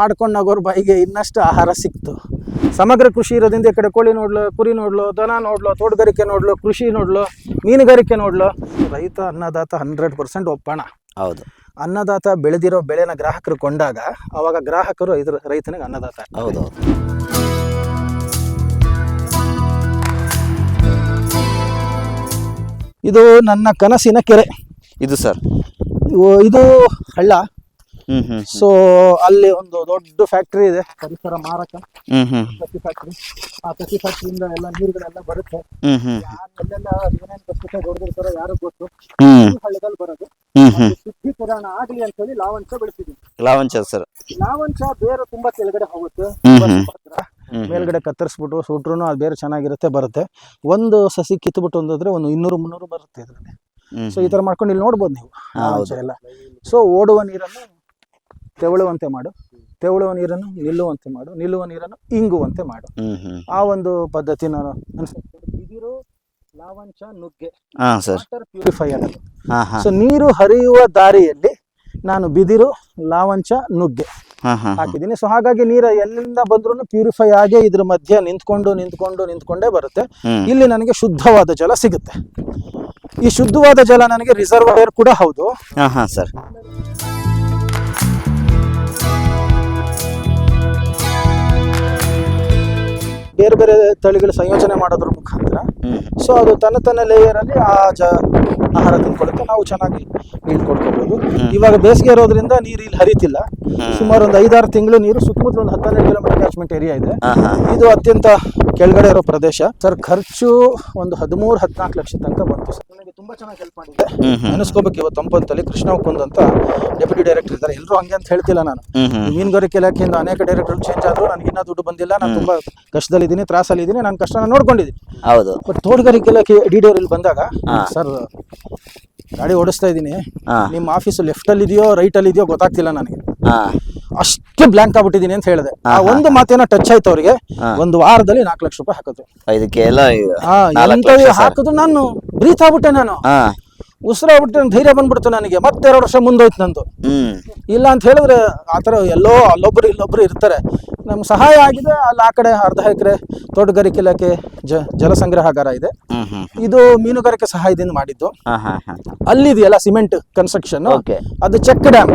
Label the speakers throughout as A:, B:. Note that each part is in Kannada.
A: ಆಡ್ಕೊಂಡು ಹೋಗೋರು ಬಾಯಿಗೆ ಇನ್ನಷ್ಟು ಆಹಾರ ಸಿಕ್ತು. ಸಮಗ್ರ ಕೃಷಿ ಇರೋದ್ರಿಂದ ಈ ಕಡೆ ಕೋಳಿ ನೋಡ್ಲು ಕುರಿ ನೋಡ್ಲು ದನ ನೋಡ್ಲು ತೋಟಗಾರಿಕೆ ನೋಡ್ಲು ಕೃಷಿ ನೋಡ್ಲು ಮೀನುಗಾರಿಕೆ ನೋಡ್ಲು. ರೈತ ಅನ್ನದಾತ ಹಂಡ್ರೆಡ್ ಪರ್ಸೆಂಟ್ ಒಪ್ಪಣ.
B: ಹೌದು.
A: ಅನ್ನದಾತ ಬೆಳೆದಿರೋ ಬೆಳೆನ ಗ್ರಾಹಕರು ಕೊಂಡಾಗ ಅವಾಗ ಗ್ರಾಹಕರು ಇದ್ರ ರೈತನಿಗೆ ಅನ್ನದಾತ
B: ಹೌದು
A: ಇದು ನನ್ನ ಕನಸಿನ ಕೆರೆ.
B: ಇದು ಸರ್.
A: ಇದು ಹಳ್ಳ. ಸೊ ಅಲ್ಲಿ ಒಂದು ದೊಡ್ಡ ಫ್ಯಾಕ್ಟರಿ ಇದೆ ಪರಿಸರ ಮಾರಕ. ಕಸಿ ಫ್ಯಾಕ್ಟ್ರಿ ಆ ಕಸಿ ಫ್ಯಾಕ್ಟ್ರಿಯಿಂದ ಎಲ್ಲ ನೀರುಗಳೆಲ್ಲ ಬರುತ್ತೆ.
B: ಹ್ಮ್
A: ಯಾರು ಎಲ್ಲೆಲ್ಲ ಏನೇನು ಕಷ್ಟಕ್ಕೆ ಹೊಡೆದಿರ್ತಾರೋ ಯಾರು ಗೊತ್ತು. ಹಳ್ಳದಲ್ಲಿ ಬರೋದು. ಶುದ್ಧೀಕರಣ ಆಗ್ಲಿ ಅಂತ ಹೇಳಿ ಲಾವಂಶ ಬೆಳೆಸಿದ್ವಿ.
B: ಲಾವಂಚ ಸರ್.
A: ಲಾವಂಚ ಬೇರೆ ತುಂಬಾ ಕೆಳಗಡೆ ಹೋಗುತ್ತೆ. ಮೇಲ್ಗಡೆ ಕತ್ತರಿಸ್ಬಿಟ್ಟು ಸುಟ್ರು ಅದು ಬೇರೆ ಚೆನ್ನಾಗಿರುತ್ತೆ ಬರುತ್ತೆ. ಒಂದು ಸಸಿ ಕಿತ್ಬಿಟ್ಟು ಒಂದಾದ್ರೆ ಒಂದು ಇನ್ನೂರು ಮುನ್ನೂರು ಬರುತ್ತೆ ಇದರಲ್ಲಿ. ಸೊ ಈ ತರ ಮಾಡ್ಕೊಂಡು ಇಲ್ಲಿ ನೋಡ್ಬೋದು ನೀವು. ಎಲ್ಲ. ಸೊ ಓಡುವ ನೀರನ್ನು ತೆವಳುವಂತೆ ಮಾಡು. ತೆವಳುವ ನೀರನ್ನು ನಿಲ್ಲುವಂತೆ ಮಾಡು. ನಿಲ್ಲುವ ನೀರನ್ನು ಇಂಗುವಂತೆ ಮಾಡು. ಆ ಒಂದು ಪದ್ಧತಿ ನಾನು ಬಿದಿರು ಲಾವಂಚ ನುಗ್ಗೆ.
B: ಪ್ಯೂರಿಫೈ
A: ವಾಟರ್ ಪ್ಯೂರಿಫೈಯರ್ ಅದು. ಸೊ ನೀರು ಹರಿಯುವ ದಾರಿಯಲ್ಲಿ ನಾನು ಬಿದಿರು ಲಾವಂಚ ನುಗ್ಗೆ. ಹಾಕಿದ್ದೀನಿ. ಸೊ ಹಾಗಾಗಿ ನೀರು ಎಲ್ಲಿಂದ ಬಂದ್ರು ಪ್ಯೂರಿಫೈ ಆಗಿ ಇದ್ರ ಮಧ್ಯೆ ನಿಂತ್ಕೊಂಡು ನಿಂತ್ಕೊಂಡು ನಿಂತ್ಕೊಂಡೇ ಬರುತ್ತೆ. ಇಲ್ಲಿ ನನಗೆ ಶುದ್ಧವಾದ ಜಲ ಸಿಗುತ್ತೆ. ಈ ಶುದ್ಧವಾದ ಜಲ ನನಗೆ ರಿಸರ್ವ್ ಕೂಡ ಹೌದು.
B: ಸರ್.
A: ಬೇರೆ ಬೇರೆ ತಳಿಗಳ ಸಂಯೋಜನೆ ಮಾಡೋದ್ರ ಮುಖಾಂತರ ಸೊ ಅದು ತನ್ನ ತನ್ನ ಲೇಯರ್ ಅಲ್ಲಿ ಆ ಜ ಆಹಾರ ತಿನ್ಕೊಳ್ಳುತ್ತೆ ನಾವು ಚೆನ್ನಾಗಿ ನೀರು ಕೊಡ್ಕೋಬಹುದು ಇವಾಗ ಬೇಸಿಗೆ ಇರೋದ್ರಿಂದ ನೀರು ಇಲ್ಲಿ ಹರಿತಿಲ್ಲ. ಸುಮಾರು ಒಂದು ಐದಾರು ತಿಂಗಳು ನೀರು ಸುತ್ತಮುತ್ತಲ ಒಂದು ಹತ್ತನ್ನೆರಡು ಕಿಲೋಮೀಟರ್ ಕ್ಯಾಚ್ಮೆಂಟ್ ಏರಿಯಾ ಇದೆ. ಇದು ಅತ್ಯಂತ ಕೆಳಗಡೆ ಇರೋ ಪ್ರದೇಶ. ಸರ್ ಖರ್ಚು ಒಂದು ಹದಿಮೂರು ಹದಿನಾಲ್ಕು ಲಕ್ಷ ತನಕ ಬಂತು ಸರ್. ತುಂಬಾ ಚೆನ್ನಾಗಿ ಹೆಲ್ಪ್ ಮಾಡಿದೆ ನೆನೆಸ್ಕೋಬೇಕು ಇವತ್ತು ತಂಪಂತಲ್ಲಿ. ಕೃಷ್ಣ ಕುಂದ್ ಅಂತ ಡೆಪ್ಯೂಟಿ ಡೈರೆಕ್ಟರ್ ಇದ್ದಾರೆ. ಎಲ್ಲರೂ ಹಂಗೆ ಅಂತ ಹೇಳ್ತಿಲ್ಲ ನಾನು. ಮೀನುಗಾರಿಕೆ ಇಲಾಖೆಯಿಂದ ಅನೇಕ ಡೈರೆಕ್ಟರ್ ಚೇಂಜ್ ಆದ್ರು ನನಗೆ ಇನ್ನೂ ದುಡ್ಡು ಬಂದಿಲ್ಲ. ನಾನು ತುಂಬಾ ಕಷ್ಟದಲ್ಲಿದ್ದೀನಿ ತ್ರಾಸಲ್ಲಿದ್ದೀನಿ. ನಾನು ಕಷ್ಟನ ನೋಡ್ಕೊಂಡಿದ್ದೀನಿ.
B: ಹೌದು.
A: ಬಟ್ ತೋಟಗಾರಿಕೆ ಇಲಾಖೆ ಡಿ ಡಿ ಇಲ್ಲಿ ಬಂದಾಗ ಸರ್ ಗಾಡಿ ಓಡಿಸ್ತಾ ಇದ್ದೀನಿ. ನಿಮ್ಮ ಆಫೀಸ್ ಲೆಫ್ಟ್ ಅಲ್ಲಿ ಇದೆಯೋ ರೈಟ್ ಅಲ್ಲಿ ಇದೆಯೋ ಗೊತ್ತಾಗ್ತಿಲ್ಲ ನನಗೆ. ಅಷ್ಟು ಬ್ಲಾಂಕ್ ಆಗ್ಬಿಟ್ಟಿದ್ದೀನಿ ಅಂತ ಹೇಳಿದೆ. ಆ ಒಂದು ಮಾತೇನೋ ಟಚ್ ಆಯ್ತು ಅವ್ರಿಗೆ. ಒಂದು ವಾರದಲ್ಲಿ ನಾಲ್ಕು ಲಕ್ಷ ರೂಪಾಯಿ ಹಾಕಿದ್ರು
B: ಇದಕ್ಕೆ ಎಲ್ಲ
A: ಹಾಕಿದ್ರು ನಾನು. ಬ್ರೀತ್ ಆಗ್ಬಿಟ್ಟೆ ನಾನು. ಉಸಿರಾಗ್ಬಿಟ್ಟು ಧೈರ್ಯ ಬಂದ್ಬಿಡ್ತು ನನಗೆ. ಮತ್ತೆ ಎರಡು ವರ್ಷ ಮುಂದೋಯ್ತು ನಂದು. ಇಲ್ಲ ಅಂತ ಹೇಳಿದ್ರೆ ಆತರ ಎಲ್ಲೋ ಅಲ್ಲೊಬ್ರು ಇಲ್ಲೊಬ್ರು ಇರ್ತಾರೆ. ನಮ್ಗೆ ಸಹಾಯ ಆಗಿದೆ. ಅಲ್ಲಿ ಆ ಕಡೆ ಅರ್ಧ ಎಕರೆ ತೋಟಗಾರಿಕೆ ಇಲಾಖೆ ಜ ಜಲ ಸಂಗ್ರಹಗಾರ ಇದೆ ಇದು ಮೀನುಗಾರಿಕೆ ಸಹಾಯದಿಂದ ಮಾಡಿದ್ದು.
B: ಅಲ್ಲಿ
A: ಅಲ್ಲಿದೆಯಲ್ಲ ಸಿಮೆಂಟ್ ಕನ್ಸ್ಟ್ರಕ್ಷನ್ ಅದು ಚೆಕ್ ಡ್ಯಾಮ್.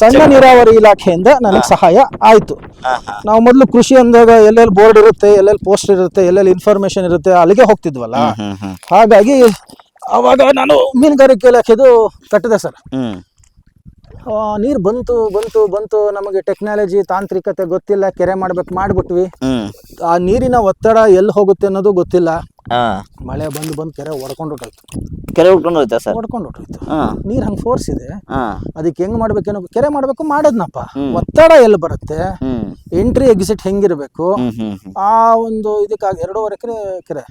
A: ಸಣ್ಣ ನೀರಾವರಿ ಇಲಾಖೆಯಿಂದ ನನಗೆ ಸಹಾಯ ಆಯ್ತು. ನಾವು ಮೊದಲು ಕೃಷಿ ಅಂದಾಗ ಎಲ್ಲೆಲ್ಲಿ ಬೋರ್ಡ್ ಇರುತ್ತೆ ಎಲ್ಲೆಲ್ಲಿ ಪೋಸ್ಟ್ ಇರುತ್ತೆ ಎಲ್ಲೆಲ್ಲಿ ಇನ್ಫಾರ್ಮೇಶನ್ ಇರುತ್ತೆ ಅಲ್ಲಿಗೆ ಹೋಗ್ತಿದ್ವಲ್ಲ. ಹಾಗಾಗಿ ಅವಾಗ ನಾನು ಮೀನುಗಾರಿಕೆ ಇಲಾಖೆದು ಕಟ್ಟಿದೆ ಸರ್. ನೀರು ಬಂತು ಬಂತು ಬಂತು. ನಮಗೆ ಟೆಕ್ನಾಲಜಿ ತಾಂತ್ರಿಕತೆ ಗೊತ್ತಿಲ್ಲ ಕೆರೆ ಮಾಡ್ಬೇಕು ಮಾಡ್ಬಿಟ್ವಿ. ಆ ನೀರಿನ ಒತ್ತಡ ಎಲ್ಲಿ ಹೋಗುತ್ತೆ ಅನ್ನೋದು ಗೊತ್ತಿಲ್ಲ. ಮಳೆ ಬಂದು ಬಂದು ಕೆರೆ ಒಡ್ಕೊಂಡು ಹೊಟ್ಟೋಯ್ತು
B: ಕೆರೆ ಉಟ್ಕೊಂಡು ಹೋಯ್ತಾ ಸರ್?
A: ಹೊಡ್ಕೊಂಡು ಹೊಟ್ಟೋಯ್ತು ನೀರು ಹಂಗೆ ಫೋರ್ಸ್ ಇದೆ. ಅದಕ್ಕೆ ಹೆಂಗ್ ಮಾಡ್ಬೇಕೇನೋ ಕೆರೆ ಮಾಡ್ಬೇಕು ಮಾಡೋದ್ನಪ್ಪ. ಒತ್ತಡ ಎಲ್ಲಿ ಬರುತ್ತೆ? ಎಂಟ್ರಿ ಎಕ್ಸಿಟ್ ಹೆಂಗಿರ್ಬೇಕು? ಆ ಒಂದು ಇದಕ್ಕಾಗಿ ಎರಡೂವರೆ ಎಕರೆ ಕೆರೆ.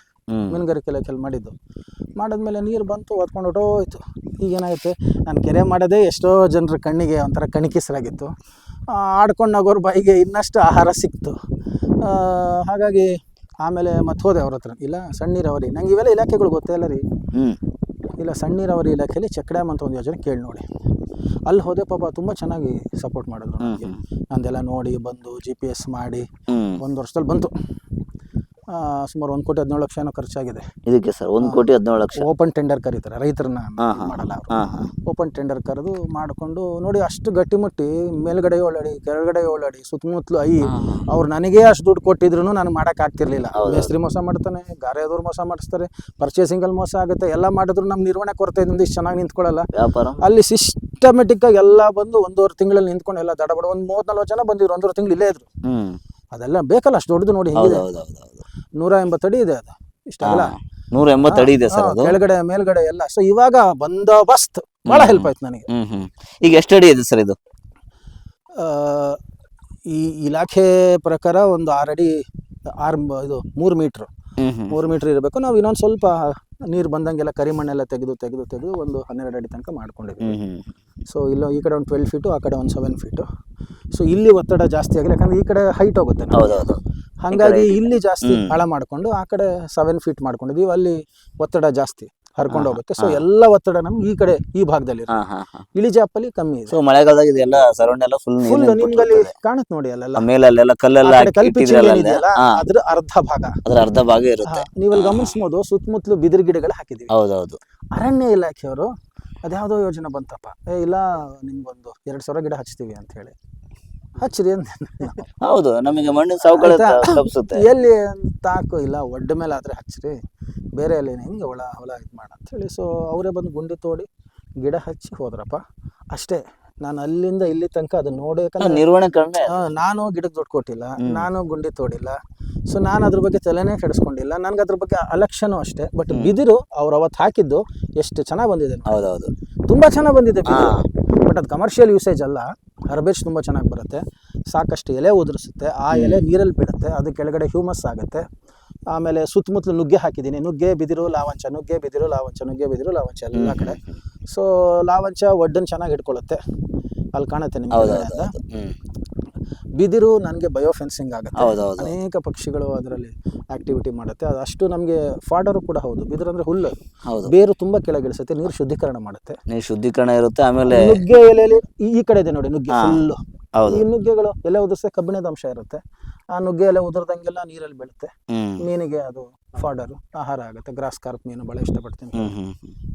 A: ಮೀನುಗಾರಿಕೆ ಇಲಾಖೆಯಲ್ಲಿ ಮಾಡಿದ್ದು. ಮಾಡಿದ್ಮೇಲೆ ನೀರು ಬಂತು ಹೊತ್ಕೊಂಡು ಹೊಟ್ಟೋಯ್ತು ಈಗ ಏನಾಗುತ್ತೆ ನಾನು ಕೆರೆ ಮಾಡೋದೇ ಎಷ್ಟೋ ಜನರ ಕಣ್ಣಿಗೆ ಒಂಥರ ಕಣಿಕಿಸರಾಗಿತ್ತು ಆಡ್ಕೊಂಡು ಹೋಗೋರ ಬಾಯಿಗೆ ಇನ್ನಷ್ಟು ಆಹಾರ ಸಿಕ್ತು. ಹಾಗಾಗಿ ಆಮೇಲೆ ಮತ್ತೆ ಹೋದೆ ಅವ್ರ ಹತ್ರ. ಇಲ್ಲ ಸಣ್ಣ ನೀರಾವರಿ ನಂಗೆ ಇವೆಲ್ಲ ಇಲಾಖೆಗಳು ಗೊತ್ತೇ ಇಲ್ಲ ರೀ. ಇಲ್ಲ ಸಣ್ಣ ನೀರಾವರಿ ಇಲಾಖೆಯಲ್ಲಿ ಚೆಕ್ ಡ್ಯಾಮ್ ಅಂತ ಒಂದು ಯೋಜನೆ ಕೇಳಿ ನೋಡಿ. ಅಲ್ಲಿ ಹೋದೆ ಪಾಪ ತುಂಬ ಚೆನ್ನಾಗಿ ಸಪೋರ್ಟ್ ಮಾಡಿದ್ರು ನನಗೆ ನಂದೆಲ್ಲ ನೋಡಿ ಬಂದು ಜಿ ಪಿ ಎಸ್ ಮಾಡಿ ಒಂದು ವರ್ಷದಲ್ಲಿ ಬಂತು. ಸುಮಾರು ಒಂದು ಕೋಟಿ ಹದಿನೇಳು ಲಕ್ಷ ಏನೋ ಖರ್ಚಾಗಿದೆ.
B: ಇದಕ್ಕೆ ಸರ್ ಒಂದ್ ಕೋಟಿ ಹದಿನೇಳು ಲಕ್ಷ.
A: ಓಪನ್ ಟೆಂಡರ್ ಕರೀತಾರೆ ರೈತರನ್ನ. ಮಾಡಲ್ಲ ಓಪನ್ ಟೆಂಡರ್ ಕರೆದು ಮಾಡಿಕೊಂಡು ನೋಡಿ ಅಷ್ಟು ಗಟ್ಟಿಮುಟ್ಟಿ ಮೇಲ್ಗಡೆ ಓಡಾಡಿ ಕೆಳಗಡೆ ಓಡಾಡಿ ಸುತ್ತಮುತ್ತಲು ಐ ಅವ್ರು ನನಗೆ ಅಷ್ಟು ದುಡ್ಡು ಕೊಟ್ಟಿದ್ರು ನಾನು ಮಾಡಕ್ ಆಗ್ತಿರ್ಲಿಲ್ಲ. ಮೇಸ್ತ್ರಿ ಮೋಸ ಮಾಡ್ತಾನೆ ಗಾರೆಯದವ್ರು ಮೋಸ ಮಾಡಿಸ್ತಾರೆ ಪರ್ಚೇಸಿಂಗಲ್ಲಿ ಮೋಸ ಆಗುತ್ತೆ ಎಲ್ಲ ಮಾಡಿದ್ರು ನಮ್ಮ ನಿರ್ವಹಣೆ ಕೊರತೆ ಇದ್ದು ಇಷ್ಟು ಚೆನ್ನಾಗಿ ನಿಂತ್ಕೊಳ್ಳಲ್ಲ.
B: ವ್ಯಾಪಾರ?
A: ಅಲ್ಲಿ ಸಿಸ್ಟಮೆಟಿಕ್ ಆಗಿ ಎಲ್ಲ ಬಂದು ಒಂದೂವರೆ ತಿಂಗಳಲ್ಲಿ ನಿಂತ್ಕೊಂಡು ಎಲ್ಲ ದಡಬಡ ಒಂದು ಮೂವತ್ತ್ ನಲ್ವತ್ತು ಜನ ಬಂದಿದ್ರು ಒಂದೂವರೆ ತಿಂಗಳು ಇಲ್ಲೇ ಇದ್ರು. ಅದೆಲ್ಲ ಬೇಕಲ್ಲ ಅಷ್ಟು ದೊಡ್ಡದು ನೋಡಿ ನೂರ ಎಂಬತ್ತು ಅಡಿ ಇದೆ ಅದು. ಇಷ್ಟ
B: ಅಲ್ಲ? ನೂರ ಎಂಬತ್ತು ಅಡಿ ಇದೆ ಸರ್ ಅದು.
A: ಕೆಳಗಡೆ ಮೇಲ್ಗಡೆ ಎಲ್ಲ. ಸೊ ಇವಾಗ ಬಂದೋಬಸ್ತ್ ಬಹಳ. ಹೆಲ್ಪ್ ಆಯ್ತು ನನಗೆ.
B: ಈಗ ಎಷ್ಟು ಅಡಿ ಇದೆ ಸರ್ ಇದು?
A: ಈ ಇಲಾಖೆ ಪ್ರಕಾರ ಒಂದು ಆರು ಅಡಿ ಆರು ಇದು ಮೂರು ಮೀಟ್ರ್. ಮೂರು ಮೀಟ್ರ್ ಇರಬೇಕು. ನಾವು ಇನ್ನೊಂದು ಸ್ವಲ್ಪ ನೀರು ಬಂದಂಗೆಲ್ಲ ಕರಿಮಣ್ಣೆಲ್ಲ ತೆಗೆದು ತೆಗೆದು ತೆಗೆದು ಒಂದು ಹನ್ನೆರಡು ಅಡಿ ತನಕ ಮಾಡ್ಕೊಂಡಿದ್ವಿ ಸೊ ಇಲ್ಲ ಈ ಕಡೆ ಒಂದು ಟ್ವೆಲ್ ಫೀಟು ಆ ಕಡೆ ಒಂದು ಸೆವೆನ್ ಫೀಟು ಸೊ ಇಲ್ಲಿ ಒತ್ತಡ ಜಾಸ್ತಿ ಆಗಿದೆ. ಯಾಕಂದ್ರೆ ಈ ಕಡೆ ಹೈಟ್ ಹೋಗುತ್ತೆ ಹಾಗಾಗಿ ಇಲ್ಲಿ ಜಾಸ್ತಿ. ಆಳ ಮಾಡಿಕೊಂಡು ಆ ಕಡೆ ಸೆವೆನ್ ಫೀಟ್ ಮಾಡ್ಕೊಂಡಿದೀವಿ. ಅಲ್ಲಿ ಒತ್ತಡ ಜಾಸ್ತಿ ಹರ್ಕೊಂಡು ಹೋಗುತ್ತೆ. ಸೊ. ಎಲ್ಲ ಒತ್ತಡ ನಮ್ಗೆ ಈ ಕಡೆ ಈ ಭಾಗದಲ್ಲಿ ಇಳಿಜಾಪಲ್ಲಿ ಕಮ್ಮಿ ಇದೆ.
B: ಸೊ ಮಳೆಗಾಲದಾಗ ಇದೆಲ್ಲ ಸರೌಂಡ್ ಎಲ್ಲ ಫುಲ್
A: ಫುಲ್ ನಿಮ್ಗಲ್ಲಿ ಕಾಣುತ್ತೆ ನೋಡಿ ಅಲ್ಲೆಲ್ಲ.
B: ಮೇಲೆ ಅಲ್ಲೆಲ್ಲ
A: ಆ
B: ಕಲ್ಲೆಲ್ಲ
A: ಅದ್ರ ಅರ್ಧ ಭಾಗ.
B: ಅದ್ರ ಅರ್ಧ ಭಾಗ ಇರುತ್ತೆ.
A: ನೀವಲ್ಲಿ ಗಮನಿಸ್ಬೋದು ಸುತ್ತಮುತ್ತಲು ಬಿದಿರು ಗಿಡಗಳು ಹಾಕಿದೀವಿ.
B: ಹೌದೌದು.
A: ಅರಣ್ಯ ಇಲಾಖೆಯವರು ಅದ್ಯಾವುದೋ ಯೋಜನೆ ಬಂತಪ್ಪ. ಏ ಇಲ್ಲ ನಿಮ್ಗೊಂದು ಎರಡ್ ಸಾವಿರ ಗಿಡ ಹಚ್ತೀವಿ ಅಂತ ಹೇಳಿ. ಹಚ್ಚಿರಿ ಅಂತ
B: ಹೌದು ನಮಗೆ ಮಣ್ಣಿನ ಸವಕಳಿ? ತಪ್ಪಿಸುತ್ತೆ.
A: ಎಲ್ಲಿ ತಾಕು ಇಲ್ಲ ಒಡ್ಡ ಮೇಲೆ ಆದ್ರೆ ಹಚ್ಚಿರಿ. ಬೇರೆ ಎಲ್ಲಿ ಹಿಂಗೆ ಹೊಲ ಹೊಲ ಇದು ಮಾಡ ಅಂತ ಹೇಳಿ. ಸೊ ಅವರೇ ಬಂದು ಗುಂಡಿ ತೋಡಿ ಗಿಡ ಹಚ್ಚಿ ಹೋದ್ರಪ್ಪ. ಅಷ್ಟೇ. ನಾನು ಅಲ್ಲಿಂದ ಇಲ್ಲಿ ತನಕ ಅದನ್ನ ನೋಡಬೇಕಂದ್ರೆ
B: ನಿರ್ವಹಣೆ ಕಡಿಮೆ
A: ನಾನು ಗಿಡಕ್ಕೆ ದುಡ್ಡು ಕೊಟ್ಟಿಲ್ಲ ನಾನು ಗುಂಡಿ ತೋಡಿಲ್ಲ. ಸೊ ನಾನು ಅದ್ರ ಬಗ್ಗೆ ತಲೆನೇ ಕೆಡಿಸ್ಕೊಂಡಿಲ್ಲ. ನನ್ಗೆ ಅದ್ರ ಬಗ್ಗೆ ಅಲಕ್ಷನೂ ಅಷ್ಟೇ ಬಟ್ ಬಿದಿರು ಅವ್ರು ಅವತ್ತು ಹಾಕಿದ್ದು ಎಷ್ಟು ಚೆನ್ನಾಗಿ ಬಂದಿದೆ ನೋಡಿ.
B: ಹೌದೌದು.
A: ತುಂಬಾ ಚೆನ್ನಾಗಿ ಬಂದಿದೆ. ಬಟ್ ಅದು ಕಮರ್ಷಿಯಲ್ ಯೂಸೇಜ್ ಅಲ್ಲ ಹರ್ಬೇಜ್ ತುಂಬ ಚೆನ್ನಾಗಿ ಬರುತ್ತೆ. ಸಾಕಷ್ಟು ಎಲೆ ಉದುರಿಸುತ್ತೆ ಆ ಎಲೆ ನೀರಲ್ಲಿ ಬಿಡುತ್ತೆ ಅದು ಕೆಳಗಡೆ ಹ್ಯೂಮಸ್ ಆಗುತ್ತೆ. ಆಮೇಲೆ ಸುತ್ತಮುತ್ತಲು ನುಗ್ಗೆ ಹಾಕಿದ್ದೀನಿ. ನುಗ್ಗೆ ಬಿದಿರು ಲಾವಂಚ ನುಗ್ಗೆ ಬಿದಿರು ಲಾವಂಚ ನುಗ್ಗೆ ಬಿದಿರು ಲಾವಂಚ ಎಲ್ಲ ಕಡೆ. ಸೊ ಲಾವಂಚ ಒಡ್ಡನ್ನು ಚೆನ್ನಾಗಿ ಹಿಡ್ಕೊಳ್ಳುತ್ತೆ ಅಲ್ಲಿ ಕಾಣುತ್ತೆ ನಿಮ್ಗೆ ಬಿದಿರು ನನಗೆ ಬಯೋ ಫೆನ್ಸಿಂಗ್ ಆಗುತ್ತೆ ಅನೇಕ ಪಕ್ಷಿಗಳು ಅದರಲ್ಲಿ ಆಕ್ಟಿವಿಟಿ ಮಾಡುತ್ತೆ. ಅದು ಅಷ್ಟು ನಮಗೆ ಫಾಡರು ಕೂಡ ಹೌದು. ಬಿದಿರು ಅಂದ್ರೆ ಹುಲ್ಲು. ಬೇರು ತುಂಬ ಕೆಳಗಿಳಿಸುತ್ತೆ ನೀರು ಶುದ್ಧೀಕರಣ ಮಾಡುತ್ತೆ.
B: ನೀರು ಶುದ್ಧೀಕರಣ ಇರುತ್ತೆ ಆಮೇಲೆ
A: ನುಗ್ಗೆ ಎಲೆಯಲ್ಲಿ ಈ- ಕಡೆ ಇದೆ ನೋಡಿ ನುಗ್ಗೆ
B: ಹುಲ್ಲು
A: ಫುಲ್ಲು ಈ ನುಗ್ಗೆಗಳು ಎಲೆ ಉದುರಿస్తే ಕಬ್ಬಿಣದ ಅಂಶ ಇರುತ್ತೆ. ಆ ನುಗ್ಗೆ ಎಲೆ ಉದುರ್ದಂಗೆಲ್ಲ ನೀರಲ್ಲಿ ಬೀಳುತ್ತೆ. ಮೀನಿಗೆ ಅದು ಫಾಡರ್ ಆಹಾರ ಆಗುತ್ತೆ. ಗ್ರಾಸ್ ಕಾರ್ಪ್ ಮೀನು ಬಹಳ ಇಷ್ಟಪಡ್ತೀನಿ.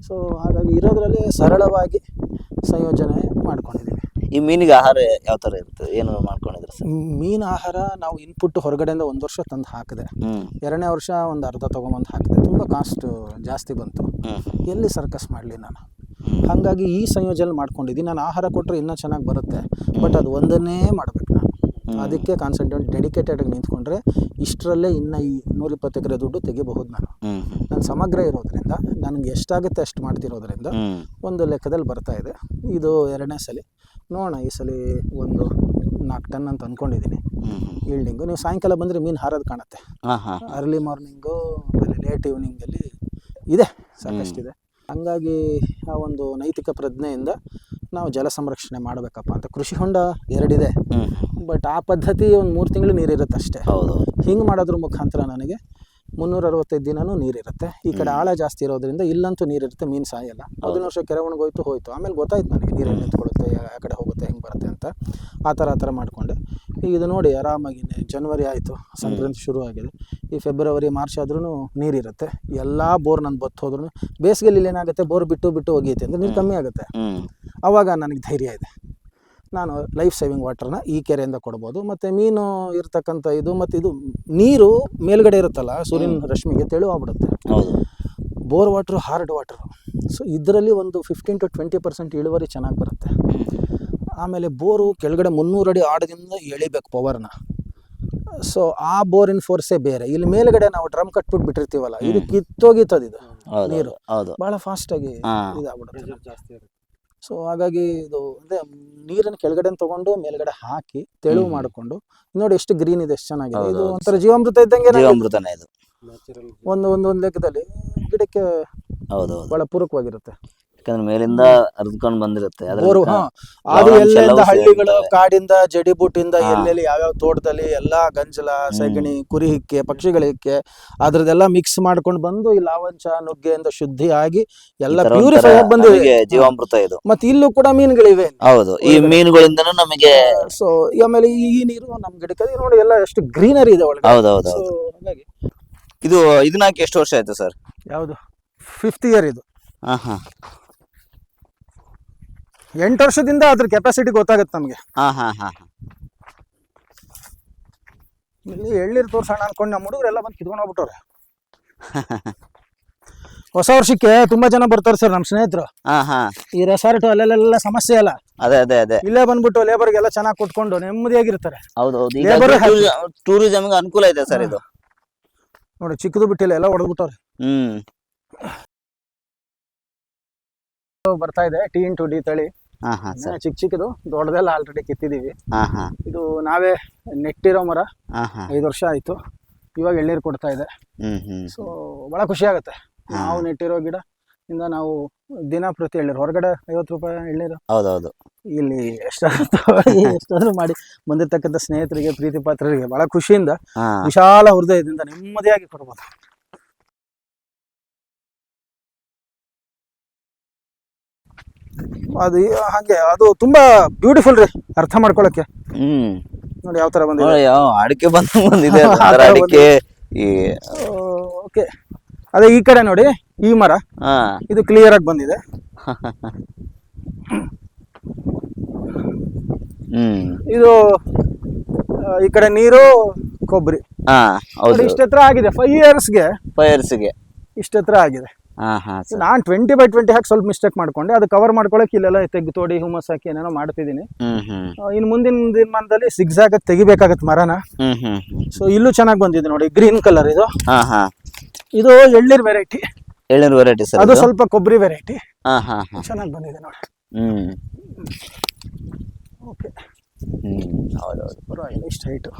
A: ಸೊ ಹಾಗಾಗಿ ಇರೋದ್ರಲ್ಲಿ ಸರಳವಾಗಿ ಸಂಯೋಜನೆ ಮಾಡ್ಕೊಂಡಿದ್ದೀವಿ
B: ಈ ಮೀನಿಗೆ ಆಹಾರ ಯಾವ ತರ ಇರುತ್ತೆ? ಏನು ಮಾಡ್ಕೊಂಡಿದ್ರೆ
A: ಮೀನ್ ಆಹಾರ ನಾವು ಇನ್ಪುಟ್ ಹೊರಗಡೆಯಿಂದ ಒಂದು ವರ್ಷ ತಂದು ಹಾಕಿದೆ. ಎರಡನೇ ವರ್ಷ ಒಂದು ಅರ್ಧ ತೊಗೊಂಬಂದು ಹಾಕಿದೆ. ತುಂಬ ಕಾಸ್ಟ್ ಜಾಸ್ತಿ ಬಂತು. ಎಲ್ಲಿ ಸರ್ಕಸ್ ಮಾಡಲಿ ನಾನು. ಹಾಗಾಗಿ ಈ ಸಂಯೋಜನೆ ಮಾಡ್ಕೊಂಡಿದ್ದೀನಿ ನಾನು ಆಹಾರ ಕೊಟ್ಟರೆ ಇನ್ನೂ ಚೆನ್ನಾಗಿ ಬರುತ್ತೆ. ಬಟ್ ಅದು ಒಂದನ್ನೇ ಮಾಡ್ಬೇಕು. ಅದಕ್ಕೆ ಕಾನ್ಸಂಟ್ರೇಟ್ ಡೆಡಿಕೇಟೆಡ್ ಆಗಿ ನಿಂತ್ಕೊಂಡ್ರೆ ಇಷ್ಟರಲ್ಲೇ ಇನ್ನು ಈ ನೂರಿಪ್ಪತ್ತು ಎಕರೆ ದುಡ್ಡು ತೆಗಿಬಹುದು ನಾನು. ನಾನು ಸಮಗ್ರ ಇರೋದ್ರಿಂದ ನನಗೆ ಎಷ್ಟಾಗುತ್ತೆ ಅಷ್ಟು ಮಾಡ್ತಿರೋದ್ರಿಂದ ಒಂದು ಲೆಕ್ಕದಲ್ಲಿ ಬರ್ತಾ ಇದೆ. ಇದು ಎರಡನೇ ಸಲ. ನೋಡೋಣ ಈ ಸಲ ಒಂದು ನಾಲ್ಕು ಟನ್ ಅಂತ ಅಂದ್ಕೊಂಡಿದ್ದೀನಿ. ಈಲ್ಡಿಂಗು ನೀವು ಸಾಯಂಕಾಲ ಬಂದರೆ ಮೀನು ಹಾರೋದು ಕಾಣುತ್ತೆ. ಅರ್ಲಿ ಮಾರ್ನಿಂಗು ಆಮೇಲೆ ಲೇಟ್ ಈವ್ನಿಂಗಲ್ಲಿ ಇದೆ ಸಾಕಷ್ಟಿದೆ. ಹಂಗಾಗಿ ಆ ಒಂದು ನೈತಿಕ ಪ್ರಜ್ಞೆಯಿಂದ ನಾವು ಜಲ ಸಂರಕ್ಷಣೆ ಮಾಡಬೇಕಪ್ಪ ಅಂತ. ಕೃಷಿ ಹೊಂಡ ಎರಡಿದೆ. ಬಟ್ ಆ ಪದ್ಧತಿ ಒಂದು ಮೂರು ತಿಂಗಳು ನೀರಿರುತ್ತೆ ಅಷ್ಟೇ.
B: ಹೌದು.
A: ಹಿಂಗೆ ಮಾಡೋದ್ರ ಮುಖಾಂತರ ನನಗೆ ಮುನ್ನೂರ ಅರವತ್ತೈದು ದಿನವೂ ನೀರಿರುತ್ತೆ. ಈ ಕಡೆ ಆಳ ಜಾಸ್ತಿ ಇರೋದ್ರಿಂದ ಇಲ್ಲಂತೂ ನೀರಿರುತ್ತೆ ಮೀನು ಸಾಯಲ್ಲ. ಅದನ್ನ ವರ್ಷ ಕೆರೆ ಒಣಗೋಯ್ತು ಹೋಯ್ತು. ಆಮೇಲೆ ಗೊತ್ತಾಯ್ತು ನನಗೆ ನೀರಲ್ಲಿ ನಿಂತ್ಕೊಳ್ಳುತ್ತೆ ಆ ಕಡೆ ಹೋಗುತ್ತೆ ಹೆಂಗೆ ಬರುತ್ತೆ ಅಂತ. ಆ ಥರ ಆ ಥರ ಮಾಡಿಕೊಂಡೆ. ಈಗ ಇದು ನೋಡಿ ಆರಾಮಾಗಿ ಜನವರಿ ಆಯಿತು. ಸಂಕ್ರಾಂತಿ ಶುರು ಆಗಿದೆ. ಈ ಫೆಬ್ರವರಿ ಮಾರ್ಚ್ ಆದ್ರೂ ನೀರಿರುತ್ತೆ. ಎಲ್ಲ ಬೋರ್ ನನ್ನ ಬತ್ತು ಹೋದ್ರೂ ಬೇಸಿಗೆಲಿ ಏನಾಗುತ್ತೆ ಬೋರ್ ಬಿಟ್ಟು ಬಿಟ್ಟು ಒಗೆಯುತ್ತೆ ಅಂದರೆ ನೀರು ಕಮ್ಮಿ ಆಗುತ್ತೆ.
B: ಅವಾಗ
A: ಆವಾಗ ನನಗೆ ಧೈರ್ಯ ಇದೆ. ನಾನು ಲೈಫ್ ಸೇವಿಂಗ್ ವಾಟರ್ನ ಈ ಕೆರೆಯಿಂದ ಕೊಡ್ಬೋದು. ಮತ್ತು ಮೀನು ಇರ್ತಕ್ಕಂಥ ಇದು ಮತ್ತು ಇದು ನೀರು ಮೇಲ್ಗಡೆ ಇರುತ್ತಲ್ಲ ಸೂರ್ಯನ ರಶ್ಮಿಗೆ ತೆಳುವಾಗ್ಬಿಡುತ್ತೆ
B: ಹೌದು.
A: Bore water hard water so ಇದರಲ್ಲಿ ಒಂದು ಫಿಫ್ಟೀನ್ ಟು ಟ್ವೆಂಟಿ ಪರ್ಸೆಂಟ್ ಇಳುವರಿ ಚೆನ್ನಾಗಿ ಬರುತ್ತೆ. ಆಮೇಲೆ ಬೋರು ಕೆಳಗಡೆ ಮುನ್ನೂರು ಅಡಿ ಆಡದಿಂದ ಎಳಿಬೇಕು ಪವರ್ನ ಸೊ ಆ ಬೋರಿನ ಫೋರ್ಸೇ ಬೇರೆ. ಇಲ್ಲಿ ಮೇಲ್ಗಡೆ ನಾವು ಡ್ರಮ್ ಕಟ್ಬಿಟ್ಟು ಬಿಟ್ಟಿರ್ತೀವಲ್ಲ ಇದು ಕಿತ್ತೋಗಿತ್ತದ ಇದು ನೀರು. ಬಹಳ ಫಾಸ್ಟಾಗಿ
B: ಹಾ.
A: ಇದಾಗ್ಬಿಡುತ್ತೆ. ಸೊ ಹಾಗಾಗಿ ಇದು ಅದೇ ನೀರನ್ನು ಕೆಳಗಡೆ ತಗೊಂಡು ಮೇಲ್ಗಡೆ ಹಾಕಿ ತೆಳುವು. ಮಾಡಿಕೊಂಡು ನೋಡಿ ಎಷ್ಟು ಗ್ರೀನ್ ಇದೆ ಎಷ್ಟು ಚೆನ್ನಾಗಿದೆ. ಇದು ಒಂಥರ ಜೀವಾಮೃತ ಇದ್ದಂಗೆ?
B: ಜೀವಾಮೃತನೇ ಇದು.
A: ಒಂದು ಒಂದು ಒಂದು ಲೆಕ್ಕದಲ್ಲಿ ಗಿಡಕ್ಕೆ
B: ಹೌದು ಹೌದು
A: ಬಹಳ ಪೂರಕವಾಗಿರುತ್ತೆ.
B: ಯಾಕಂದ್ರೆ ಮೇಲಿಂದ ಹರಿದ್ಕೊಂಡು ಬಂದಿರುತ್ತೆ.
A: ಬೋರು ಹಾ ಅದು ಹಳ್ಳಿಗಳು ಕಾಡಿಂದ
B: ಜಡಿಬೂಟಿಂದ.
A: ಎಲ್ಲೆಲ್ಲಿ ಯಾವ್ಯಾವ ತೋಟದಲ್ಲಿ ಎಲ್ಲಾ ಗಂಜಲ ಸೆಗಣಿ ಕುರಿ ಹಿಕ್ಕೆ ಪಕ್ಷಿಗಳ ಹಿಕ್ಕೆ ಅದ್ರದ್ದೆಲ್ಲ ಮಿಕ್ಸ್ ಮಾಡ್ಕೊಂಡು ಬಂದು ಈ ಲಾವಂಚ ನುಗ್ಗೆಯಿಂದ ಶುದ್ಧಿ ಆಗಿ ಎಲ್ಲ ಪ್ಯೂರಿಫೈ ಬಂದು ಬಂದಿದೆ.
B: ಜೀವಾಮೃತ ಇದು.
A: ಮತ್ತೆ ಇಲ್ಲೂ ಕೂಡ ಮೀನುಗಳಿವೆ.
B: ಹೌದು. ಈ ಮೀನುಗಳಿಂದ ನಮಗೆ
A: ಸೊ ಆಮೇಲೆ ಈ ನೀರು ನಮ್ ಗಿಡಕ್ಕೆ ನೋಡಿ ಎಲ್ಲ ಎಷ್ಟು ಗ್ರೀನರಿ ಇದೆ ಒಳಗೆ
B: ಹೌದು ಹೌದು
A: ಸೊ ಹಾಗಾಗಿ
B: ಇದು ಇದನ್ನ ಹಾಕಿ ಎಷ್ಟು ವರ್ಷ ಆಯ್ತು ಸರ್?
A: ಯಾವುದು? ಫಿಫ್ತ್ ಇಯರ್ ಇದು.
B: ಹಾ ಹಾ
A: ಎಂಟು ವರ್ಷದಿಂದ ಅದ್ರ ಕೆಪಾಸಿಟಿ ಗೊತ್ತಾಗುತ್ತೆ ನಮಗೆ.
B: ಹಾ ಹಾ ಹಾ.
A: ಇಲ್ಲಿ ಎಳ್ನೀರು ತೋರ್ಸೋಣ ಅನ್ಕೊಂಡು ನಮ್ಮ ಹುಡುಗರೆಲ್ಲ ಬಂದು ಕಿತ್ಕೊಂಡು ಹೋಗ್ಬಿಟ್ಟವ್ರೆ. ಹೊಸ ವರ್ಷಕ್ಕೆ ತುಂಬಾ ಜನ ಬರ್ತಾರೆ ಸರ್ ನಮ್ಮ ಸ್ನೇಹಿತರು.
B: ಹಾ ಹಾ.
A: ಈ ರೆಸಾರ್ಟ್ ಅಲ್ಲೆಲ್ಲ ಸಮಸ್ಯೆ ಅಲ್ಲ.
B: ಅದೇ ಅದೇ ಅದೇ.
A: ಇಲ್ಲೇ ಬಂದ್ಬಿಟ್ಟು ಲೇಬರ್ಗೆಲ್ಲ ಚೆನ್ನಾಗಿ ಕೊಟ್ಕೊಂಡು ನೆಮ್ಮದಿಯಾಗಿರ್ತಾರೆ.
B: ಹೌದು ಹೌದು.
A: Labour
B: ಅನುಕೂಲ ಇದೆ ಸರ್ ಇದು.
A: ನೋಡಿ ಚಿಕ್ಕದು ಬಿಟ್ಟಿಲ್ಲ ಎಲ್ಲ ಹೊಡೆದ್ಬಿಟ್ಟವ್ರೆ
B: ಹ್ಮ್.
A: ಬರ್ತಾ ಇದೆ ಟಿ ಟು ಡಿ ತಳಿ.
B: ಹಾ ಹಾ ಸರ್.
A: ಚಿಕ್ಕ ಚಿಕ್ಕದು ದೊಡ್ಡದೆಲ್ಲ ಆಲ್ರೆಡಿ ಕಿತ್ತಿದೀವಿ.
B: ಹಾ ಹಾ.
A: ಇದು ನಾವೇ ನೆಟ್ಟಿರೋ ಮರ
B: ಹಾ ಹಾ.
A: ಐದು ವರ್ಷ ಆಯ್ತು. ಇವಾಗ ಎಳ್ನೀರು ಕೊಡ್ತಾ ಇದೆ. ಸೊ ಬಹಳ ಖುಷಿ ಆಗುತ್ತೆ. ನಾವು ನೆಟ್ಟಿರೋ ಗಿಡ ಇಂದ ನಾವು ದಿನ ಪ್ರತಿ ಎಳ್ನೀರು ಹೊರಗಡೆ ಐವತ್ತು ರೂಪಾಯಿ ಎಳ್ನೀರು?
B: ಹೌದೌದು.
A: ಇಲ್ಲಿ ಎಷ್ಟಾದ್ರೂ ಮಾಡಿ ಬಂದಿರ್ತಕ್ಕಂಥ ಸ್ನೇಹಿತರಿಗೆ ಪ್ರೀತಿ ಪಾತ್ರರಿಗೆ ಬಹಳ ಖುಷಿಯಿಂದ ವಿಶಾಲ ಹೃದಯದಿಂದ ನೆಮ್ಮದಿಯಾಗಿ ಕೊಡ್ಬೋದು. ಅದು ಹಾಗೆ ಅದು ತುಂಬಾ ಬ್ಯೂಟಿಫುಲ್ ರೀ ಅರ್ಥ ಮಾಡ್ಕೊಳಕ್ಕೆ.
B: ಹ್ಮ್.
A: ನೋಡಿ ಯಾವ ತರ ಬಂದಿದೆ.
B: ನೋಡಿ ಯಾವ ಅಡಿಕೆ ಬಂದು ಬಂದಿದೆ ಅಡಿಕೆ ಈ
A: ಓಕೆ. ಅದೇ ಈ ಕಡೆ ನೋಡಿ ಈ ಮರ.
B: ಹಾ.
A: ಇದು ಕ್ಲಿಯರ್ ಆಗಿ ಬಂದಿದೆ.
B: ಹ್ಮ್.
A: ಇದು ಆ, ಈ ಕಡೆ ನೀರು ಕೊಬ್ಬರಿ.
B: ಹಾ ಹೌದು.
A: ಇಷ್ಟ ಹತ್ರ ಆಗಿದೆ ಫೈವ್ ಇಯರ್ಸ್ಗೆ
B: ಪೈರ್ಸ್ಗೆ
A: ಇಷ್ಟ ಹತ್ರ ಆಗಿದೆ. ನಾನು ಟ್ವೆಂಟಿ ಬೈ ಟ್ವೆಂಟಿ ಹಾಕಿ ಸ್ವಲ್ಪ ಮಿಸ್ಟೇಕ್ ಮಾಡ್ಕೊಂಡೆ. ಅದು ಕವರ್ ಮಾಡ್ಕೊಳಕ್ ಇಲ್ಲೆಲ್ಲ ತೆಗ್ದು ತೋಡಿ ಹುಮಸ್ ಹಾಕಿ ಏನೇನೋ ಮಾಡ್ತಿದ್ದೀನಿ. ಇನ್ ಇನ್ನು ಮುಂದಿನ ದಿನಮಾನದಲ್ಲಿ ಸಿಗ್ಸಾಗ ತೆಗಿಬೇಕಾಗತ್ತೆ ಮರನ. ಸೊ ಇಲ್ಲೂ ಚೆನ್ನಾಗಿ ಬಂದಿದೆ ನೋಡಿ ಗ್ರೀನ್ ಕಲರ್ ಇದು. ಇದು ಎಳ್ಳೀರ್ ವೆರೈಟಿ
B: ಎಳ್ಳೀರ್ ವೆರೈಟಿ ಸರ್
A: ಅದು ಸ್ವಲ್ಪ ಕೊಬ್ಬರಿ ವೆರೈಟಿ ಚೆನ್ನಾಗಿ ಬಂದಿದೆ ನೋಡಿ.
B: ಹ್ಮ್.
A: Okay
B: hmm. ಹೌದೌದು.
A: ಪರವಾಗಿಲ್ಲ ಇಷ್ಟು ಹೈಟು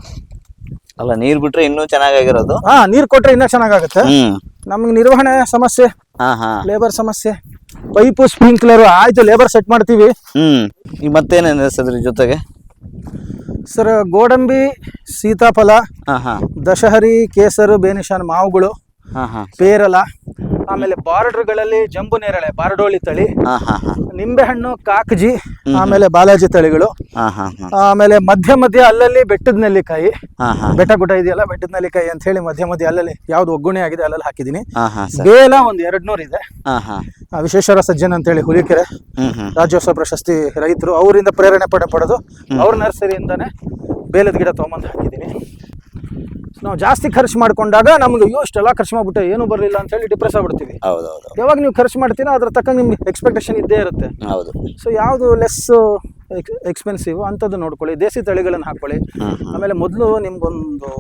B: ಅಲ್ಲ ನೀರ್ ಬಿಟ್ರೆ ಇನ್ನೂ ಚೆನ್ನಾಗಿರೋದು
A: ಹಾ ನೀರ್ ಕೊಟ್ರೆ ಇನ್ನೂ ಚೆನ್ನಾಗಾಗುತ್ತೆ. ನಮ್ಗೆ ನಿರ್ವಹಣೆ ಸಮಸ್ಯೆ
B: ಹಾ ಹಾ.
A: ಲೇಬರ್ ಸಮಸ್ಯೆ ಪೈಪು ಸ್ಪ್ರಿಂಕ್ಲರ್ ಆಯ್ತು ಲೇಬರ್ ಸೆಟ್ ಮಾಡ್ತೀವಿ.
B: ಹ್ಮ್. ಈಗ ಮತ್ತೇನೇನು ಸರ್ ಇದ್ರ ಜೊತೆಗೆ?
A: ಸರ್ ಗೋಡಂಬಿ ಸೀತಾಫಲ
B: ಹಾ ಹಾ.
A: ದಶಹರಿ ಕೇಸರು ಬೇನಿಶಾನ್ ಮಾವುಗಳು
B: ಹಾ ಹಾ.
A: ಪೇರಲ ಆಮೇಲೆ ಬಾರ್ಡರ್ಗಳಲ್ಲಿ ಜಂಬು ನೇರಳೆ ಬಾರಡೋಳಿ ತಳಿ ನಿಂಬೆಹಣ್ಣು ಕಾಕಜಿ ಆಮೇಲೆ ಬಾಲಾಜಿ ತಳಿಗಳು ಆಮೇಲೆ ಮಧ್ಯ ಮಧ್ಯ ಅಲ್ಲಲ್ಲಿ ಬೆಟ್ಟದ ನೆಲ್ಲಿಕಾಯಿ ಬೆಟ್ಟ ಗುಡ್ಡ ಇದೆಯಲ್ಲ ಬೆಟ್ಟದ ನೆಲ್ಲಿಕಾಯಿ ಅಂತ ಹೇಳಿ ಮಧ್ಯ ಮಧ್ಯ ಅಲ್ಲಲ್ಲಿ ಯಾವ್ದು ಒಗ್ಗುಣೆ ಆಗಿದೆ ಅಲ್ಲಲ್ಲಿ
B: ಹಾಕಿದೀನಿ
A: ಬೇಲ ಒಂದ್ ಎರಡ್ ನೂರು ಇದೆ ವಿಶ್ವೇಶ್ವರ ಸಜ್ಜನ್ ಅಂತೇಳಿ ಹುಲಿಕೆರೆ
B: ಹ್ಮ್ ಹ್ಮ್.
A: ರಾಜ್ಯೋತ್ಸವ ಪ್ರಶಸ್ತಿ ರೈತರು ಅವರಿಂದ ಪ್ರೇರಣೆ ಪಡೆ ಪಡೆದು ಅವ್ರ ನರ್ಸರಿಯಿಂದಾನೆ ಬೇಲದ ಗಿಡ ತಗೊಂಬಂದು ಹಾಕಿದ್ದೀನಿ. ನಾವು ಜಾಸ್ತಿ ಖರ್ಚು ಮಾಡ್ಕೊಂಡಾಗ ನಮ್ಗೆ ಅಯ್ಯೋ ಇಷ್ಟೆಲ್ಲ ಖರ್ಚು ಮಾಡ್ಬಿಟ್ಟೆ ಏನು ಬರಲಿಲ್ಲ ಅಂತ ಹೇಳಿ ಡಿಪ್ರೆಸ್ ಆಗ್ಬಿಡ್ತೀವಿ.
B: ಹೌದೌದು.
A: ಯಾವಾಗ ನೀವು ಖರ್ಚು ಮಾಡ್ತೀರಾ ಅದ್ರ ತಕ್ಕ ನಿಮ್ಗೆ ಎಕ್ಸ್ಪೆಕ್ಟೇಷನ್ ಇದ್ದೇ ಇರುತ್ತೆ.
B: ಹೌದು.
A: ಸೊ ಯಾವುದು ಲೆಸ್ ಎಕ್ಸ್ಪೆನ್ಸಿವ್ ಅಂಥದ್ದು ನೋಡ್ಕೊಳ್ಳಿ ದೇಸಿ ತಳಿಗಳನ್ನು ಹಾಕೊಳ್ಳಿ ಆಮೇಲೆ ಮೊದಲು ನಿಮ್ಗೊಂದು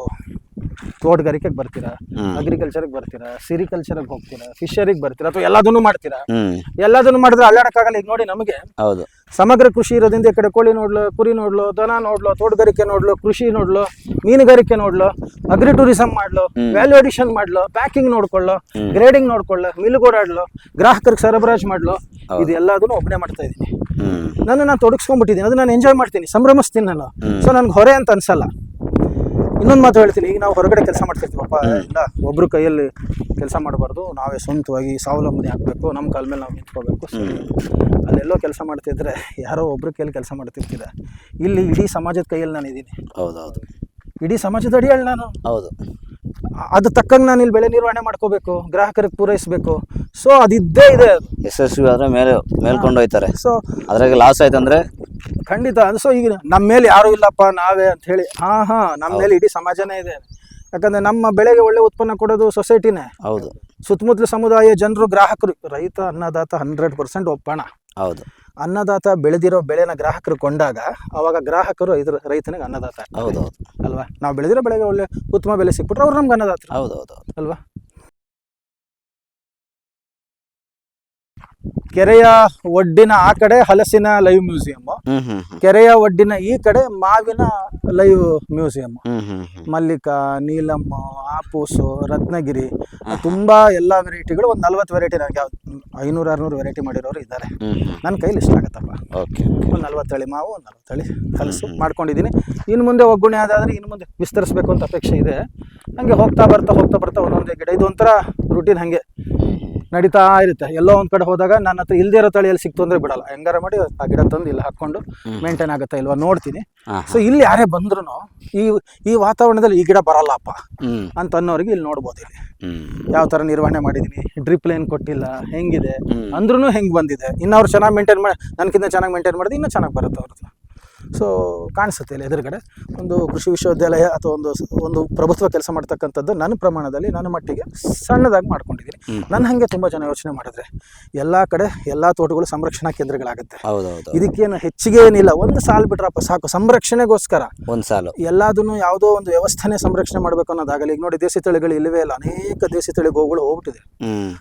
A: ತೋಟಗಾರಿಕೆಗೆ ಬರ್ತೀರಾ. ಅಗ್ರಿಕಲ್ಚರ್ಗೆ ಬರ್ತೀರಾ ಸಿರಿಕಲ್ಚರ್ಗೆ ಹೋಗ್ತೀರಾ ಫಿಶರಿಗೆ ಬರ್ತೀರಾ ಅಥವಾ ಎಲ್ಲದನ್ನು ಮಾಡ್ತೀರಾ? ಎಲ್ಲದನ್ನು ಮಾಡಿದ್ರೆ ಅಲ್ಲಾಡಕ್ಕಾಗಲ್ಲ. ಈಗ ನೋಡಿ ನಮಗೆ
B: ಹೌದು.
A: ಸಮಗ್ರ ಕೃಷಿ ಇರೋದ್ರಿಂದ ಈ ಕಡೆ ಕೋಳಿ ನೋಡ್ಲು ಕುರಿ ನೋಡ್ಲು ದನ ನೋಡ್ಲು ತೋಟಗಾರಿಕೆ ನೋಡ್ಲು ಕೃಷಿ ನೋಡ್ಲು ಮೀನುಗಾರಿಕೆ ನೋಡ್ಲು ಅಗ್ರಿ ಟೂರಿಸಂ ಮಾಡ್ಲು ವ್ಯಾಲ್ಯೂ ಅಡಿಷನ್ ಮಾಡ್ಲು ಪ್ಯಾಕಿಂಗ್ ನೋಡ್ಕೊಳ್ಳು ಗ್ರೇಡಿಂಗ್ ನೋಡ್ಕೊಳ್ಳು ಮಿಲ್ಗೋಡಾಡ್ಲು ಗ್ರಾಹಕರಿಗೆ ಸರಬರಾಜು ಮಾಡ್ಲು ಇದೆಲ್ಲದನ್ನು ಒಬ್ಬನೇ ಮಾಡ್ತಾ ಇದ್ದೀನಿ.
B: ನನ್ನ
A: ನಾನು ನಾನು ತೊಡಗಿಸ್ಕೊಂಡ್ಬಿಟ್ಟಿದ್ದೀನಿ ಅದು ನಾನು ಎಂಜಾಯ್ ಮಾಡ್ತೀನಿ ಸಂಭ್ರಮಿಸ್ತೀನಿ ನಾನು. ಸೊ ನನ್ಗೆ ಹೊರೆ ಅಂತ ಅನ್ಸಲ್ಲ. ಇನ್ನೊಂದು ಮಾತು ಹೇಳ್ತೀನಿ ಈಗ ನಾವು ಹೊರಗಡೆ ಕೆಲಸ ಮಾಡ್ತಿರ್ತೀವಪ್ಪ ಇಲ್ಲ ಒಬ್ರು ಕೈಯಲ್ಲಿ ಕೆಲಸ ಮಾಡಬಾರ್ದು ನಾವೇ ಸ್ವಂತವಾಗಿ ಸ್ವಾವಲಂಬನೆ ಆಗಬೇಕು ನಮ್ಮ ಕಾಲ ಮೇಲೆ ನಾವು ನಿಂತ್ಕೋಬೇಕು. ಅಲ್ಲೆಲ್ಲೋ ಕೆಲಸ ಮಾಡ್ತಿದ್ರೆ ಯಾರೋ ಒಬ್ರು ಕೈಯಲ್ಲಿ ಕೆಲಸ ಮಾಡ್ತಿರ್ತೀರ. ಇಲ್ಲಿ ಇಡೀ ಸಮಾಜದ ಕೈಯಲ್ಲಿ ನಾನು ಇದ್ದೀನಿ
B: ಹೌದೌದು.
A: ಇಡೀ ಸಮಾಜದ ಅಡಿಯಲ್ಲಿ ನಾನು.
B: ಹೌದು.
A: ಅದು ತಕ್ಕಂಗೆ ನಾನು ಇಲ್ಲಿ ಬೆಳೆ ನಿರ್ವಹಣೆ ಮಾಡ್ಕೋಬೇಕು ಗ್ರಾಹಕರಿಗೆ ಪೂರೈಸಬೇಕು. ಸೊ ಅದಿದ್ದೇ ಇದೆ.
B: ಯಶಸ್ವಿ ಆದ್ರೆ ಮೇಲೆ ಮೇಲ್ಕೊಂಡು ಹೋಯ್ತಾರೆ.
A: ಸೊ
B: ಅದ್ರಾಗೆ ಲಾಸ್ ಆಯ್ತು ಅಂದರೆ?
A: ಖಂಡಿತ. ಅದು ಸೊ ಈಗ ನಮ್ಮ ಮೇಲೆ ಯಾರೂ ಇಲ್ಲಪ್ಪ ನಾವೇ ಅಂತ ಹೇಳಿ. ಹಾ ಹಾ ನಮ್ಮ ಮೇಲೆ ಇಡೀ ಸಮಾಜನೇ ಇದೆ. ಯಾಕಂದ್ರೆ ನಮ್ಮ ಬೆಳೆಗೆ ಒಳ್ಳೆ ಉತ್ಪನ್ನ ಕೊಡೋದು ಸೊಸೈಟಿನೇ
B: ಹೌದು.
A: ಸುತ್ತಮುತ್ತಲ ಸಮುದಾಯ ಜನರು ಗ್ರಾಹಕರು. ರೈತ ಅನ್ನದಾತ ಹಂಡ್ರೆಡ್ ಪರ್ಸೆಂಟ್ ಒಪ್ಪಣ.
B: ಹೌದು.
A: ಅನ್ನದಾತ ಬೆಳೆದಿರೋ ಬೆಳೆನ ಗ್ರಾಹಕರು ಕೊಂಡಾಗ ಅವಾಗ ಗ್ರಾಹಕರು ಇದ್ರ ರೈತನಿಗೆ ಅನ್ನದಾತ
B: ಹೌದು ಹೌದು
A: ಅಲ್ವಾ? ನಾವು ಬೆಳೆದಿರೋ ಬೆಳೆಗೆ ಒಳ್ಳೆ ಉತ್ತಮ ಬೆಲೆ ಸಿಕ್ಬಿಟ್ರೆ ಅವ್ರು ನಮ್ಗೆ ಅನ್ನದಾತ
B: ಹೌದೌದು ಹೌದು ಹೌದು
A: ಅಲ್ವಾ? ಕೆರೆಯ ಒಡ್ಡಿನ ಆ ಕಡೆ ಹಲಸಿನ ಲೈವ್ ಮ್ಯೂಸಿಯಂ ಕೆರೆಯ ಒಡ್ಡಿನ ಈ ಕಡೆ ಮಾವಿನ ಲೈವ್ ಮ್ಯೂಸಿಯಂ ಮಲ್ಲಿಕಾ ನೀಲಮ್ಮ ಆಪೂಸು ರತ್ನಗಿರಿ ತುಂಬಾ ಎಲ್ಲಾ ವೆರೈಟಿಗಳು ಒಂದು ನಲ್ವತ್ತು ವೆರೈಟಿ ನನಗೆ ಐನೂರು ಆರ್ನೂರು ವೆರೈಟಿ ಮಾಡಿರೋರು ಇದ್ದಾರೆ. ನನ್ನ ಕೈಲಿ ಇಷ್ಟ ಆಗತ್ತಪ್ಪ.
B: ಓಕೆ
A: ಒಂದು ನಲ್ವತ್ತು ತಳಿ ಮಾವು ಒಂದು ನಲ್ವತ್ತು ತಳಿ ಹಲಸು ಮಾಡ್ಕೊಂಡಿದ್ದೀನಿ. ಇನ್ನು ಮುಂದೆ ಒಗ್ಗುಣೆ ಆದಾದ್ರೆ ಇನ್ನು ಮುಂದೆ ವಿಸ್ತರಿಸಬೇಕು ಅಂತ ಅಪೇಕ್ಷೆ ಇದೆ. ಹಂಗೆ ಹೋಗ್ತಾ ಬರ್ತಾ ಹೋಗ್ತಾ ಬರ್ತಾ ಒಂದೊಂದೇ ಗಿಡ. ಇದು ಒಂಥರ ರೂಟೀನ್ ಹಂಗೆ. ನಡೀತಾ ಇರುತ್ತೆ. ಎಲ್ಲೋ ಒಂದ್ ಕಡೆ ಹೋದಾಗ ನನ್ನ ಹತ್ರ ಇಲ್ದೇ ಇರೋ ತಳಿಯಲ್ಲಿ ಸಿಕ್ತು ಅಂದ್ರೆ ಬಿಡಲ್ಲ. ಹೆಂಗಾರ ಮಾಡಿ ಆ ಗಿಡ ತಂದು ಇಲ್ಲಿ ಹಾಕೊಂಡು ಮೇಂಟೈನ್ ಆಗುತ್ತಾ ಇಲ್ವಾ ನೋಡ್ತೀನಿ. ಸೊ ಇಲ್ಲಿ ಯಾರೇ ಬಂದ್ರು ಈ ಈ ವಾತಾವರಣದಲ್ಲಿ ಈ ಗಿಡ ಬರಲ್ಲಪ್ಪ ಅಂತ ಅನ್ನೋರಿಗೆ ಇಲ್ಲಿ ನೋಡ್ಬೋದು ಇಲ್ಲಿ. ಯಾವ ತರ ನಿರ್ವಹಣೆ ಮಾಡಿದೀನಿ ಡ್ರಿಪ್ ಲೈನ್ ಕೊಟ್ಟಿಲ್ಲ ಹೆಂಗಿದೆ. ಅಂದ್ರೂ ಹೆಂಗ್ ಬಂದಿದೆ? ಇನ್ನು ಅವ್ರು ಚೆನ್ನಾಗಿ ಮೇಂಟೈನ್ ಮಾಡಿ ನನಗಿಂತ ಚೆನ್ನಾಗಿ ಮೇಂಟೈನ್ ಮಾಡಿದ್ರೆ ಇನ್ನೂ ಚೆನ್ನಾಗಿ ಬರುತ್ತೆ ಅವ್ರದ್ದು. ಸೊ ಕಾಣಿಸುತ್ತೆ ಇಲ್ಲಿ ಎದುರುಗಡೆ. ಒಂದು ಕೃಷಿ ವಿಶ್ವವಿದ್ಯಾಲಯ ಅಥವಾ ಒಂದು ಒಂದು ಪ್ರಭುತ್ವ ಕೆಲಸ ಮಾಡ್ತಕ್ಕಂಥದ್ದು ನನ್ನ ಪ್ರಮಾಣದಲ್ಲಿ ನನ್ನ ಮಟ್ಟಿಗೆ ಸಣ್ಣದಾಗಿ ಮಾಡ್ಕೊಂಡಿದ್ದೀನಿ.
B: ನಾನು
A: ನನ್ನ ಹಾಗೆ ತುಂಬ ಜನ ಯೋಚನೆ ಮಾಡಿದ್ರೆ ಎಲ್ಲ ಕಡೆ ಎಲ್ಲ ತೋಟಗಳು ಸಂರಕ್ಷಣಾ ಕೇಂದ್ರಗಳಾಗುತ್ತೆ.
B: ಹೌದು ಹೌದು
A: ಇದಕ್ಕೇನು ಹೆಚ್ಚಿಗೆ ಏನಿಲ್ಲ. ಒಂದು ಸಾಲು ಬಿಟ್ರಪ್ಪ ಸಾಕು. ಸಂರಕ್ಷಣೆಗೋಸ್ಕರ
B: ಒಂದ್ ಸಾಲು.
A: ಎಲ್ಲದನ್ನು ಯಾವುದೋ ಒಂದು ವ್ಯವಸ್ಥೆನೇ ಸಂರಕ್ಷಣೆ ಮಾಡಬೇಕು ಅನ್ನೋದಾಗಲಿ ಈಗ ನೋಡಿ ದೇಸಿ ತಳಿಗಳು ಇಲ್ಲವೇ ಇಲ್ಲ ಅನೇಕ ದೇಸಿ ತಳಿ ಗೋಗಳು ಹೋಗ್ಬಿಟ್ಟಿದೆ.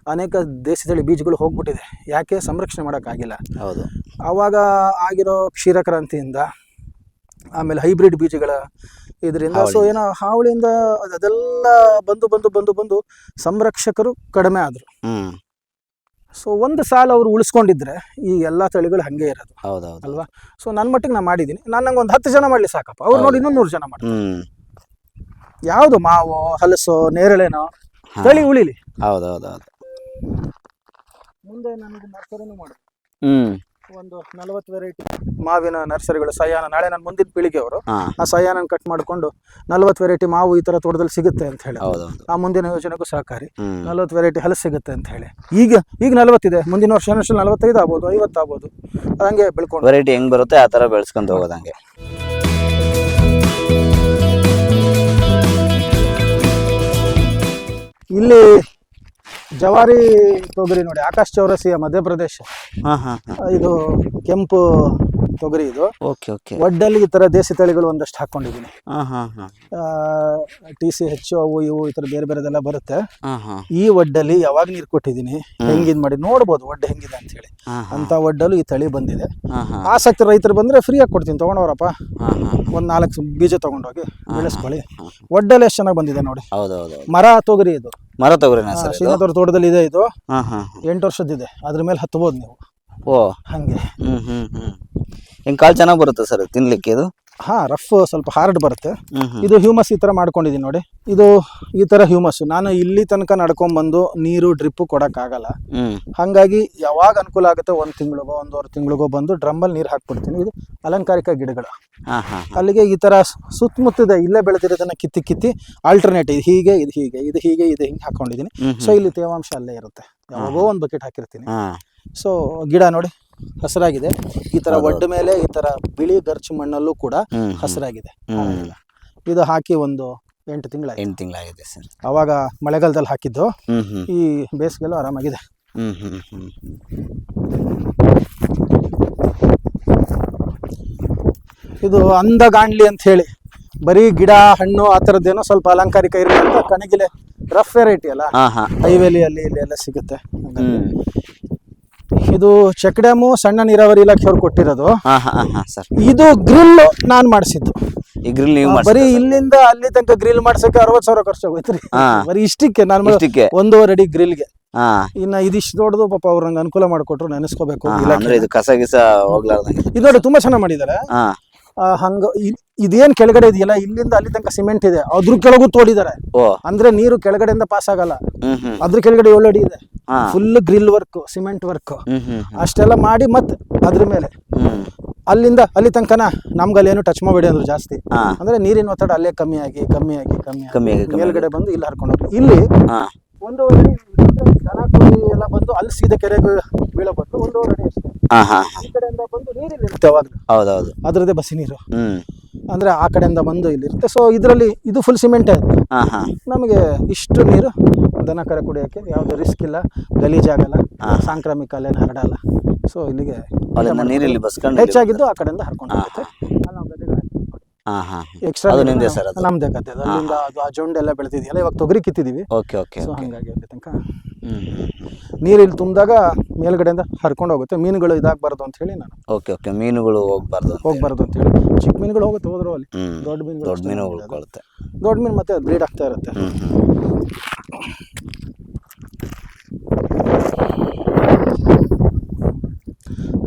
A: ಅನೇಕ ದೇಸಿ ತಳಿ ಬೀಜಗಳು ಹೋಗ್ಬಿಟ್ಟಿದೆ. ಯಾಕೆ? ಸಂರಕ್ಷಣೆ ಮಾಡೋಕ್ಕಾಗಿಲ್ಲ.
B: ಹೌದು.
A: ಆವಾಗ ಆಗಿರೋ ಕ್ಷೀರಕ್ರಾಂತಿಯಿಂದ ಆಮೇಲೆ ಹೈಬ್ರಿಡ್ ಬೀಜಗಳ ಇದರಿಂದ ಸೊ ಏನೋ ಹಾವಳಿಯಿಂದ ಅದೆಲ್ಲ ಬಂದು ಬಂದು ಬಂದು ಬಂದು ಸಂರಕ್ಷಕರು ಕಡಿಮೆ ಆದರು. ಸೊ ಒಂದು ಸಾಲ ಅವರು ಉಳಿಸ್ಕೊಂಡಿದ್ರೆ ಈ ಎಲ್ಲ ತಳಿಗಳು ಹಾಗೆ ಇರೋದು. ಅಲ್ವಾ? ಸೊ ನನ್ನ ಮಟ್ಟಿಗೆ ನಾನು ಮಾಡಿದ್ದೀನಿ. ನಾನು ನಂಗೆ ಒಂದು ಹತ್ತು ಜನ ಮಾಡಲಿ ಸಾಕಪ್ಪ. ಅವ್ರು ನೋಡಿ ಇನ್ನೊಂದು ನೂರು ಜನ
B: ಮಾಡಿ
A: ಯಾವುದು ಮಾವು ಹಲಸು ನೇರಳೆನೋ. ತಳಿ ಉಳಿಲಿ.
B: ಹೌದೌದು ಹೌದು ಹೌದು
A: ಮುಂದೆ ನನಗೆ ನರ್ಸರಿನೂ ಮಾಡು.
B: ಹ್ಮ್.
A: ಒಂದು ನಲವತ್ತು ವೆರೈಟಿ ಮಾವಿನ ನರ್ಸರಿಗಳು. ಸಯಾನ ನಾಳೆ ನನ್ನ ಮುಂದಿನ ಪೀಳಿಗೆ ಅವರು
B: ಹಾ.
A: ಆ ಸಯಾನ ಕಟ್ ಮಾಡಿಕೊಂಡು ನಲವತ್ತು ವೆರೈಟಿ ಮಾವು ಈ ತರ ತೋಟದಲ್ಲಿ ಸಿಗುತ್ತೆ ಅಂತ ಹೇಳಿ.
B: ಹೌದೌದು.
A: ಆ ಮುಂದಿನ ಯೋಜನೆಗೂ ಸಹಕಾರಿ.
B: ಹ್ಮ್.
A: ನಲವತ್ತು ವೆರೈಟಿ ಹಲಸು ಸಿಗುತ್ತೆ ಅಂತ ಹೇಳಿ. ಈಗ ಈಗ ನಲವತ್ತಿದೆ ಮುಂದಿನ ವರ್ಷ ವರ್ಷ? ನಲವತ್ತೈದು ಆಗ್ಬೋದು ಐವತ್ತು ಆಗ್ಬೋದು. ಹಂಗೆ ಬೆಳ್ಕೊಂಡು.
B: ವೆರೈಟಿ ಹೆಂಗ್ ಬರುತ್ತೆ ಆ ತರ ಬೆಳೆಸ್ಕೊಂತ ಹೋಗೋದಂಗೆ
A: ಇಲ್ಲಿ ಜವಾರಿ ತೊಗರಿ ನೋಡಿ ಆಕಾಶ್ ಚೌರಸಿಯ ಮಧ್ಯಪ್ರದೇಶ.
B: ಹಾ ಹಾ ಹಾ.
A: ಇದು ಕೆಂಪು ತೊಗರಿ ಇದು.
B: Okay okay.
A: ಒಡ್ಡಲ್ಲಿ ಈ ತರ ದೇಸಿ ತಳಿಗಳು ಒಂದಷ್ಟು ಹಾಕೊಂಡಿದ್ದೀನಿ.
B: ಹಾ ಹಾ ಹಾ.
A: ಟಿ ಸಿ ಹೆಚ್ಚು ಅವು ಇವು ಈ ತರ ಬೇರೆ ಬೇರೆದೆಲ್ಲ ಬರುತ್ತೆ.
B: ಹಾ ಹಾ.
A: ಈ ಒಡ್ಡಲ್ಲಿ ಯಾವಾಗ ನೀರು ಕೊಟ್ಟಿದ್ದೀನಿ ಹೆಂಗಿದ್ ಮಾಡಿ ನೋಡ್ಬೋದು ಒಡ್ಡೆ ಹೆಂಗಿದೆ ಅಂತ ಹೇಳಿ.
B: ಹಾ ಹಾ.
A: ಅಂತ ಒಡ್ಡಲು ಈ ತಳಿ ಬಂದಿದೆ.
B: ಹಾ ಹಾ.
A: ಆಸಕ್ತಿ ರೈತರು ಬಂದ್ರೆ ಫ್ರೀಯಾಗಿ ಕೊಡ್ತೀನಿ ತಗೊಂಡವರಪ್ಪ.
B: ಹಾ ಹಾ
A: ಒಂದು ನಾಲ್ಕು ಬೀಜ ತಗೊಂಡೋಗಿ ಬೆಳೆಸ್ಕೊಳ್ಳಿ. ಒಡ್ಡಲ್ಲಿ ಎಷ್ಟು ಚೆನ್ನಾಗಿ ಬಂದಿದೆ ನೋಡಿ.
B: ಹೌದೌದು.
A: ಮರ ತೊಗರಿ ಇದು.
B: ಮರ ತೊಗರಿ ಸರ್ ಇದು?
A: ತೋಟದಲ್ಲಿ ಇದೆ ಇದು.
B: ಹಾ ಹಾ
A: ಎಂಟು ವರ್ಷದಿದೆ ಅದ್ರ ಮೇಲೆ ಹತ್ಬೋದು ನೀವು.
B: ಓ.
A: ಹಾಗೆ.
B: ಹ್ಮ್ ಹ್ಮ್ ಹ್ಮ್. ಹಿಂಗೆ ಕಾಳು ಚೆನ್ನಾಗಿ ಬರುತ್ತೆ ಸರ್ ತಿನ್ನಲಿಕ್ಕೆ ಇದು?
A: ಹಾ ರಫ್ ಸ್ವಲ್ಪ ಹಾರ್ಡ್ ಬರುತ್ತೆ. ಇದು ಹ್ಯೂಮಸ್ ಈ ಥರ ಮಾಡ್ಕೊಂಡಿದ್ದೀನಿ ನೋಡಿ. ಇದು ಈ ಥರ ಹ್ಯೂಮಸ್ ನಾನು ಇಲ್ಲಿ ತನಕ ನಡ್ಕೊಂಡ್ಬಂದು ನೀರು ಡ್ರಿಪ್ಪು ಕೊಡೋಕ್ಕಾಗಲ್ಲ. ಹಾಗಾಗಿ ಯಾವಾಗ ಅನುಕೂಲ ಆಗುತ್ತೆ ಒಂದು ತಿಂಗಳಿಗೋ ಒಂದೂವರೆ ತಿಂಗಳಿಗೋ ಬಂದು ಡ್ರಮ್ಮಲ್ಲಿ ನೀರು ಹಾಕ್ಬಿಡ್ತೀನಿ. ಇದು ಅಲಂಕಾರಿಕ ಗಿಡಗಳು. ಅಲ್ಲಿಗೆ ಈ ಥರ ಸುತ್ತಮುತ್ತಿದೆ ಇಲ್ಲೇ ಬೆಳೆದಿರೋದನ್ನ ಕಿತ್ತಿ ಕಿತ್ತಿ ಆಲ್ಟರ್ನೇಟ್ ಇದು ಹೀಗೆ ಇದು ಹೀಗೆ ಇದು ಹೀಗೆ ಇದು ಹಿಂಗೆ ಹಾಕೊಂಡಿದ್ದೀನಿ ಸೊ ಇಲ್ಲಿ ತೇವಾಂಶ ಅಲ್ಲೇ ಇರುತ್ತೆ. ಯಾವಾಗೋ ಒಂದು ಬಕೆಟ್ ಹಾಕಿರ್ತೀನಿ. ಸೊ ಗಿಡ ನೋಡಿ ಹಸಿರಾಗಿದೆ. ಈ ತರ ಒಡ್ಡ ಮೇಲೆ ಈ ತರ ಬಿಳಿ ಗರ್ಚು ಮಣ್ಣಲ್ಲೂ ಕೂಡ. ಹಸಿರಾಗಿದೆ. ಇದು ಹಾಕಿ ಒಂದು ಎಂಟು ತಿಂಗಳಾಯ್ತು.
B: ಎಂಟು ತಿಂಗಳಾಗಿದೆ ಸರ್.
A: ಅವಾಗ ಮಳೆಗಾಲದಲ್ಲಿ ಹಾಕಿದ್ದು. ಈ ಬೇಸಿಗೆಲ್ಲೂ ಆರಾಮಾಗಿದೆ. ಇದು ಅಂದಗಾಣ್ಲಿ ಅಂತ ಹೇಳಿ. ಬರೀ ಗಿಡ ಹಣ್ಣು ಆ ಥರದ್ದೇನೋ ಸ್ವಲ್ಪ ಅಲಂಕಾರಿಕ ಇರಲಿ ಅಂತ ಕಣಗಿಲೆ ರಫ್ ವೆರೈಟಿ ಅಲ್ಲ? ಹೈವೇಲಿ ಅಲ್ಲಿ ಇಲ್ಲಿ ಎಲ್ಲ ಸಿಗುತ್ತೆ. ಇದು ಚೆಕ್ ಡ್ಯಾಮು ಸಣ್ಣ ನೀರಾವರಿ ಇಲಾಖೆಯವ್ರು ಕೊಟ್ಟಿರೋದು.
B: ಹಾ ಹಾ ಹಾ ಸರ್.
A: ಇದು ಗ್ರಿಲ್ ನಾನು ಮಾಡಿಸಿದ್ದು.
B: ಈ ಗ್ರಿಲ್ ನೀವು
A: ಬರೀ ಇಲ್ಲಿಂದ ಅಲ್ಲಿ ತನಕ ಗ್ರಿಲ್ ಮಾಡ್ಸಕ್ಕೆ ಅರವತ್ತು ಸಾವಿರ ಖರ್ಚು ಹೋಯ್ತ್ರಿ
B: ಹಾ.
A: ಬರೀ ಇಷ್ಟಕ್ಕೆ ನಾನು
B: ಇಷ್ಟಕ್ಕೆ?
A: ಒಂದೂವರೆ ಅಡಿ ಗ್ರಿಲ್ಗೆ.
B: ಹಾ.
A: ಇನ್ನ ಇದಿಷ್ಟು ದೊಡ್ಡದು ಪಾಪ ಅವ್ರು ನಂಗೆ ಅನುಕೂಲ ಮಾಡಿಕೊಟ್ರು ನೆನೆಸ್ಕೋಬೇಕು
B: ಹಾ,
A: ಇಲಾಖೆ.
B: ಅಂದ್ರೆ ಇದು ಕಸ ಗಿಸ ಹೋಗ್ಲಾರ್ದಂಗೆ.
A: ಇದು ನೋಡಿ ತುಂಬಾ ಚೆನ್ನಾಗಿ ಮಾಡಿದ್ದಾರೆ.
B: ಹಾ.
A: ಹಂಗ ಇದೇನ್ ಕೆಳಗಡೆ ಇದೆಯಲ್ಲ? ಇಲ್ಲಿಂದ ಅಲ್ಲಿ ತನಕ ಸಿಮೆಂಟ್ ಇದೆ. ಅದ್ರ ಕೆಳಗೂ ತೋಡಿದಾರೆ.
B: ಓ.
A: ಅಂದ್ರೆ ನೀರು ಕೆಳಗಡೆಯಿಂದ ಪಾಸ್ ಆಗಲ್ಲ. ಅದ್ರ ಕೆಳಗಡೆ ಏಳು ಅಡಿ ಇದೆ. Full grill work cement work ಅಷ್ಟೆಲ್ಲ ಮಾಡಿ ಮತ್ ಅದ್ರ ಮೇಲೆ. ಅಲ್ಲಿಂದ ಅಲ್ಲಿ ತನಕನ ನಮ್ಗೆ ಏನು ಟಚ್ ಮಾಡಬೇಡಿ ಅಂದ್ರೆ ಜಾಸ್ತಿ. ಅಂದ್ರೆ ನೀರಿನ ಒತ್ತಡ ಅಲ್ಲೇ ಕಮ್ಮಿ ಆಗಿ ಕಮ್ಮಿ ಆಗಿ ಕಮ್ಮಿ
B: ಆಗಿ,
A: ಮೇಲ್ಗಡೆ ಬಂದು ಇಲ್ಲಿ ಹರ್ಕೊಂಡು ಹೋಗಿ ಇಲ್ಲಿ
B: ಹಾ.
A: ಅಡಿ ಕೋಳಿ ಎಲ್ಲ ಬಂದು ಅಲ್ಲಿ ಸೀದಾ ಕೆರೆಗೆ ಬೀಳೋ ಬದಲು ಒಂದೂವರೆ ಅಡಿ ಅಷ್ಟೇ.
B: ಹಾ ಹಾ ಹಾ.
A: ಈ ಕಡೆಯಿಂದ ಬಂದು ನೀರಿಲ್ಲಿ ಇರುತ್ತೆ ಯಾವಾಗಲೂ.
B: ಹೌದೌದು.
A: ಅದ್ರದ್ದೇ ಬಸಿ ನೀರು.
B: ಹ್ಮ್.
A: ಅಂದ್ರೆ ಆ ಕಡೆಯಿಂದ ಬಂದು ಇಲ್ಲಿ ಇರುತ್ತೆ. ಸೊ ಇದರಲ್ಲಿ ಇದು ಫುಲ್ ಸಿಮೆಂಟ್
B: ಹಾ ಹಾ.
A: ನಮಗೆ ಇಷ್ಟು ನೀರು ದನ ಕರೆ ಕುಡಿಯೋಕೆ ಯಾವ್ದು ರಿಸ್ಕ್ ಇಲ್ಲ. ಗಲೀಜಾಗಲ್ಲ ಸಾಂಕ್ರಾಮಿಕ ಅಲ್ಲೇನು ಹರಡಲ್ಲ. ಸೊ ಇಲ್ಲಿಗೆ
B: ಅಲ್ಲಿಂದ ನೀರಿಲ್ಲಿ ಬಸ್ಕೊಂಡು
A: ಹೆಚ್ಚಾಗಿದ್ದು ಆ ಕಡೆಯಿಂದ ಹರ್ಕೊಂಡು ಹೋಗುತ್ತೆ ಅಲ್ಲಿ ನಾವು ಗದ್ದೆಗಳು ಹಾಕಿದ್ದೀವಿ.
B: ಹಾ ಹಾ
A: ಎಕ್ಸ್ಟ್ರಾ
B: ಅದು ನಿಮ್ದೇ ಸರ್ ಅದು.
A: ನಮ್ದೇ ಅದು. ಅಲ್ಲಿಂದ ಅದು ಆ ಜೊಂಡೆ ಎಲ್ಲ ಬೆಳೆದಿದೆಯಲ್ಲ ಇವಾಗ ತೊಗರಿ ಕಿತ್ತಿದೀವಿ.
B: ಓಕೆ ಓಕೆ
A: ಸೊ ಹಂಗಾಗಿ ಅಲ್ಲಿ ತನಕ
B: ಹ್ಮ್ ಹ್ಮ್
A: ನೀರು ಇಲ್ಲಿ ತುಂಬಿದಾಗ ಮೇಲ್ಗಡೆಯಿಂದ ಹರ್ಕೊಂಡು ಹೋಗುತ್ತೆ. ಮೀನುಗಳು ಇದಾಗಬಾರ್ದು ಅಂತ ಹೇಳಿ ನಾನು.
B: ಓಕೆ ಓಕೆ ಮೀನುಗಳು ಹೋಗ್ಬಾರ್ದು ಅಂತ.
A: ಹೋಗ್ಬಾರ್ದು ಅಂತ ಹೇಳಿ. ಚಿಕ್ಕ ಮೀನುಗಳು ಹೋಗುತ್ತೆ ಹೋದ್ರು ಅಲ್ಲಿ.
B: ಹ್ಮ್
A: ದೊಡ್ಡ ಮೀನುಗಳು
B: ದೊಡ್ಡ ಮೀನು. ಉಳ್ಕೊಳುತ್ತೆ
A: ದೊಡ್ಡ ಮೀನು ಮತ್ತೆ ಬ್ರೀಡ್ ಆಗ್ತಾ ಇರುತ್ತೆ.
B: ಹ್ಮ್.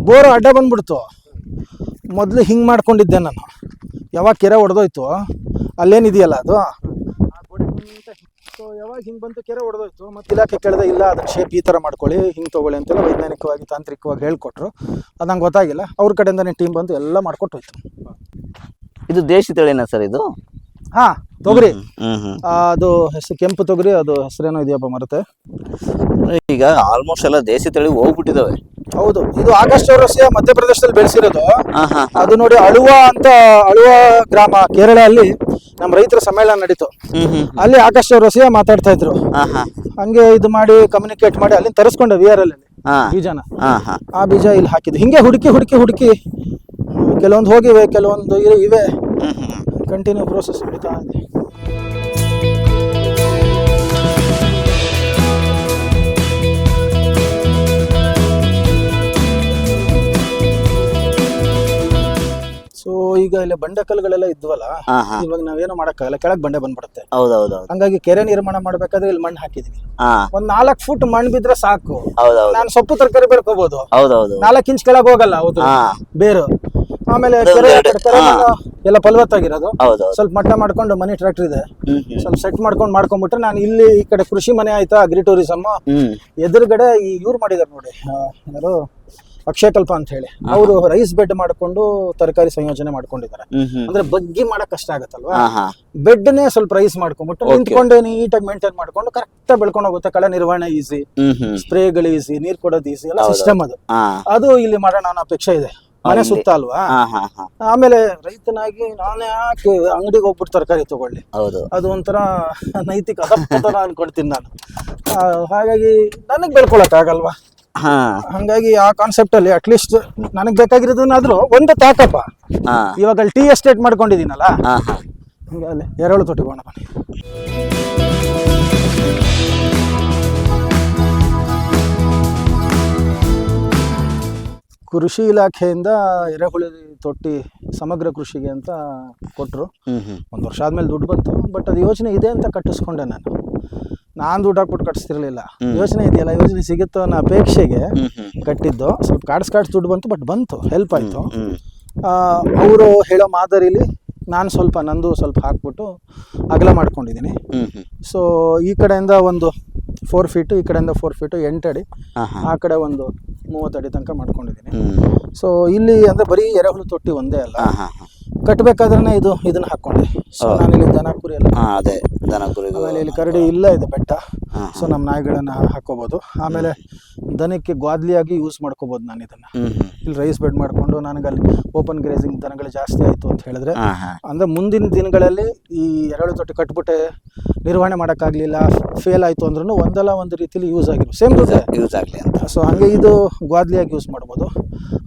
A: ಬೋರು ಅಡ್ಡ ಬಂದ್ಬಿಡ್ತು. ಮೊದಲು ಹಿಂಗೆ ಮಾಡ್ಕೊಂಡಿದ್ದೆ ನಾನು. ಯಾವಾಗ ಕೆರೆ ಹೊಡೆದೋಯ್ತು ಅಲ್ಲೇನಿದೆಯಲ್ಲ ಅದು? ಸೊ ಯಾವಾಗ ಹಿಂಗೆ ಬಂತು ಕೆರೆ ಹೊಡೆದೋಯ್ತು ಮತ್ತೆ ಇಲಾಖೆ ಕೇಳಿದೆ ಇಲ್ಲ ಅದ್ರ ಶೇಪ್ ಈ ಥರ ಮಾಡ್ಕೊಳ್ಳಿ ಹಿಂಗೆ ತೊಗೊಳ್ಳಿ ಅಂತೆಲ್ಲ ವೈಜ್ಞಾನಿಕವಾಗಿ ತಾಂತ್ರಿಕವಾಗಿ ಹೇಳ್ಕೊಟ್ರು. ಅದು ನಂಗೆ ಗೊತ್ತಾಗಿಲ್ಲ. ಅವ್ರ ಕಡೆಯಿಂದನೇ ಟೀಮ್ ಬಂದು ಎಲ್ಲ ಮಾಡ್ಕೊಟ್ಟೋಯ್ತು
B: ಇದು ದೇಶಿ ತಳಿನಾ ಸರ್ ಇದು?
A: ಹಾಂ ತೊಗರಿ.
B: ಹ್ಮ್ ಹ್ಮ್
A: ಆ, ಅದು ಹೆಸರು ಕೆಂಪು ತೊಗರಿ ಅದು ಹೆಸರೇನೋ ಇದೆಯಪ್ಪ ಮರುತ್ತೆ
B: ಈಗ ಆಲ್ಮೋಸ್ಟ್ ಎಲ್ಲ ದೇಶಿ ತಳಿ ಹೋಗ್ಬಿಟ್ಟಿದಾವೆ.
A: ಹೌದು. ಇದು ಆಗಸ್ಟ್ ಚೌರಸ್ಯ ಮಧ್ಯಪ್ರದೇಶದಲ್ಲಿ ಬೆಳೆಸಿರೋದು. ಅದು ನೋಡಿ ಅಳುವ ಅಂತ ಅಳುವ ಗ್ರಾಮ ಕೇರಳ ಅಲ್ಲಿ ನಮ್ಮ ರೈತರ ಸಮ್ಮೇಳನ ನಡೀತು. ಅಲ್ಲಿ ಆಕಾಶ್ ಚೌರಸ್ಯ ಮಾತಾಡ್ತಾ ಇದ್ರು. ಹಂಗೆ ಇದು ಮಾಡಿ ಕಮ್ಯುನಿಕೇಟ್ ಮಾಡಿ ಅಲ್ಲಿ ತರಿಸ್ಕೊಂಡೆ ವಿ ಆರ್ ಅಲ್ಲಿ.
B: ಹಾ.
A: ಬೀಜನ. ಆ ಬೀಜ ಇಲ್ಲಿ ಹಾಕಿದ್ದು. ಹಿಂಗೆ ಹುಡುಕಿ ಹುಡುಕಿ ಹುಡುಕಿ ಕೆಲವೊಂದು ಹೋಗಿವೆ ಕೆಲವೊಂದು ಇವೆ- ಕಂಟಿನ್ಯೂ ಪ್ರೋಸೆಸ್ ನಡೀತಾ ಇದೆ. ಈಗ ಇಲ್ಲಿ ಬಂಡೆಕಲ್ಲುಗಳೆಲ್ಲ ಇದ್ವಲ್ಲ
B: ಹಾ ಹಾ.
A: ಇವಾಗ ನಾವೇನು ಮಾಡಕ್ಕಾಗಲ್ಲ. ಕೆಳಗ್ ಬಂಡೆ ಬಂದ್ಬಿಡುತ್ತೆ.
B: ಹೌದೌದೌದು.
A: ಹಂಗಾಗಿ ಕೆರೆ ನಿರ್ಮಾಣ ಮಾಡ್ಬೇಕಾದ್ರೆ ಇಲ್ಲಿ ಮಣ್ಣು ಹಾಕಿದೀನಿ
B: ಹಾ.
A: ಒಂದ್ ನಾಲ್ಕ್ ಫುಟ್ ಮಣ್ಣು ಬಿದ್ರೆ ಸಾಕು.
B: ಹೌದೌದು.
A: ನಾನು ಸೊಪ್ಪು ತರಕಾರಿ ಬೆಳ್ಕೋಬಹುದು
B: ಹೌದೌದು.
A: ನಾಲ್ಕು ಇಂಚ್ ಕೆಳಗ್ ಹೋಗಲ್ಲ ಹೌದು.
B: ಹಾ.
A: ಬೇರು. ಆಮೇಲೆ ಕೆರೆ
B: ಎರಡು-
A: ಕಡೆ ಕೆರೆ ಮಣ್ಣು ಎಲ್ಲ ಫಲವತ್ತಾಗಿರೋದು.
B: ಹೌದೌದು.
A: ಸ್ವಲ್ಪ ಮಟ್ಟ ಮಾಡ್ಕೊಂಡು ಮನಿ ಟ್ರ್ಯಾಕ್ಟರ್ ಇದೆ.
B: ಹ್ಮ್ ಹ್ಮ್.
A: ಸ್ವಲ್ಪ ಸೆಟ್ ಮಾಡ್ಕೊಂಡು ಮಾಡ್ಕೊಂಡ್ಬಿಟ್ರೆ ನಾನು ಇಲ್ಲಿ ಈ ಕಡೆ ಕೃಷಿ ಮನೆ ಆಯ್ತಾ ಅಗ್ರಿ ಟೂರಿಸಮ್
B: ಹ್ಮ್.
A: ಎದುರುಗಡೆ ಈ ಇವ್ರು ಮಾಡಿದಾರೆ ನೋಡಿ ಆ, ಯಾರು? ಅಕ್ಷಯಕಲ್ಪ ಅಂತ ಹೇಳಿ. ಅವರು ರೈಸ್ ಬೆಡ್ ಮಾಡ್ಕೊಂಡು ತರಕಾರಿ ಸಂಯೋಜನೆ ಮಾಡ್ಕೊಂಡಿದ್ದಾರೆ. ಅಂದ್ರೆ ಬಗ್ಗಿ ಮಾಡಕ್ ಕಷ್ಟ ಆಗತ್ತಲ್ವಾ?
B: ಬೆಡ್ ನೇ
A: ಬೆಡ್ನೇ ಸ್ವಲ್ಪ ರೈಸ್ ಮಾಡ್ಕೊಂಡ್ಬಿಟ್ಟು. ನಿಂತ್ಕೊಂಡೆ ನೀಟಾಗಿ ಮೇಂಟೈನ್ ಮಾಡ್ಕೊಂಡು ಕರೆಕ್ಟ್ ಬೆಳ್ಕೊಂಡು ಹೋಗುತ್ತೆ. ಕಳೆ ನಿರ್ವಹಣೆ ಈಸಿ ಸ್ಪ್ರೇಗಳು ಈಸಿ ನೀರ್ ಕೊಡೋದು ಈಸಿ ಎಲ್ಲ. ಸಿಸ್ಟಮ್ ಅದು. ಅದು ಇಲ್ಲಿ ಮಾಡೋಣ ಅನ್ನೋ ಅಪೇಕ್ಷೆ ಇದೆ. ಮನೆ ಸುತ್ತ ಅಲ್ವಾ? ಆಮೇಲೆ ರೈತನಾಗಿ ನಾನೇ ಯಾಕೆ ಅಂಗಡಿಗೆ ಹೋಗ್ಬಿಟ್ಟು ತರಕಾರಿ ತಗೊಳ್ಳಿ?
B: ಹೌದು.
A: ಅದು ಒಂಥರ ನೈತಿಕ ಅನ್ಕೊಳ್ತೀನಿ ನಾನು. ಹಾಗಾಗಿ ನನಗೆ ಬೆಳ್ಕೊಳಕ್ಕಾಗಲ್ವಾ?
B: ಹಾ
A: ಹಂಗಾಗಿ ಆ ಕಾನ್ಸೆಪ್ಟ್ ಅಲ್ಲಿ ಅಟ್ಲೀಸ್ಟ್ ನನಗೆ ಬೇಕಾಗಿರೋದನ್ನಾದ್ರೂ ಒಂದು ತಾಕಪ್ಪ ಇವಾಗ ಅಲ್ಲಿ ಟೀ ಎಸ್ಟೇಟ್ ಮಾಡ್ಕೊಂಡಿದ್ದೀನಲ್ಲ?
B: ಹಾ ಹಾ.
A: ಹಂಗೆ ಅಲ್ಲಿ ಎರಡು ತೊಟ್ಟಿಗೋಣ ಬನ್ನಿ. ಕೃಷಿ ಇಲಾಖೆಯಿಂದ ಎರೆಹುಳಿ ತೊಟ್ಟಿ ಸಮಗ್ರ ಕೃಷಿಗೆ ಅಂತ ಕೊಟ್ಟರು ಒಂದು ವರ್ಷ ಆದಮೇಲೆ ದುಡ್ಡು ಬಂತು. ಬಟ್ ಅದು ಯೋಜನೆ ಇದೆ ಅಂತ ಕಟ್ಟಿಸ್ಕೊಂಡೆ ನಾನು. ನಾನು ದುಡ್ಡು ಹಾಕ್ಬಿಟ್ಟು
B: ಕಟ್ಸ್ತಿರ್ಲಿಲ್ಲ.
A: ಯೋಜನೆ ಇದೆಯಲ್ಲ ಯೋಜನೆ ಸಿಗುತ್ತೋ ಅನ್ನೋ ಅಪೇಕ್ಷೆಗೆ ಕಟ್ಟಿದ್ದು. ಸ್ವಲ್ಪ ಕಾಡ್ಸ್ ಕಾಡ್ಸ್ ದುಡ್ಡು ಬಂತು ಬಟ್ ಬಂತು ಹೆಲ್ಪ್ ಆಯಿತು. ಅವರು ಹೇಳೋ ಮಾದರಿಲಿ ನಾನು ಸ್ವಲ್ಪ ನಂದು ಸ್ವಲ್ಪ ಹಾಕ್ಬಿಟ್ಟು ಅಗಲ ಮಾಡ್ಕೊಂಡಿದ್ದೀನಿ. ಸೊ ಈ ಕಡೆಯಿಂದ ಒಂದು ಫೋರ್ ಫೀಟು ಈ ಕಡೆಯಿಂದ ಫೋರ್ ಫೀಟು ಎಂಟು ಅಡಿ
B: ಹಾ ಹಾ
A: ಆ ಕಡೆ ಒಂದು ಮೂವತ್ತು ಅಡಿ ತನಕ ಮಾಡ್ಕೊಂಡಿದ್ದೀನಿ. ಸೊ ಇಲ್ಲಿ ಅಂದರೆ ಬರೀ ಎರೆಹುಳು ತೊಟ್ಟಿ ಒಂದೇ ಅಲ್ಲ. ಕಟ್ಟಬೇಕಾದ್ರೆ ಇದು ಇದನ್ನ ಹಾಕೊಂಡೆ. ಸೊ
B: ನಾನು
A: ಇಲ್ಲಿ ದನ ಕುರಿ ಎಲ್ಲ
B: ಹಾ ಅದೇ ದನ ಕುರಿ
A: ಆಮೇಲೆ ಇಲ್ಲಿ ಕರಡಿ ಇಲ್ಲ ಇದೆ ಬೆಟ್ಟ. ಸೊ ನಮ್ಮ ನಾಯಿಗಳನ್ನ ಹಾಕೋಬಹುದು ಆಮೇಲೆ ದನಕ್ಕೆ ಗ್ವಾದ್ಲಿಯಾಗಿ ಯೂಸ್ ಮಾಡ್ಕೋಬಹುದು ನಾನು ಇದನ್ನು. ಇಲ್ಲಿ ರೈಸ್ ಬೆಡ್ ಮಾಡಿಕೊಂಡು ನನಗಲ್ಲಿ ಓಪನ್ ಗ್ರೇಸಿಂಗ್ ದನಗಳು ಜಾಸ್ತಿ ಆಯಿತು ಅಂತ ಹೇಳಿದ್ರೆ ಅಂದರೆ ಮುಂದಿನ ದಿನಗಳಲ್ಲಿ ಈ ಎರಡು ತೊಟ್ಟಿ ಕಟ್ಬಿಟ್ಟೆ ನಿರ್ವಹಣೆ ಮಾಡೋಕ್ಕಾಗಲಿಲ್ಲ ಫೇಲ್ ಆಯಿತು ಅಂದ್ರೂ ಒಂದಲ್ಲ ಒಂದು ರೀತಿಲಿ ಯೂಸ್ ಆಗಿರು. ಸೇಮ್ ಯೂಸ್
B: ಆಗಲಿ ಅಂತ.
A: ಸೊ ಹಂಗೆ ಇದು ಗ್ವಾದ್ಲಿಯಾಗಿ ಯೂಸ್ ಮಾಡ್ಬೋದು.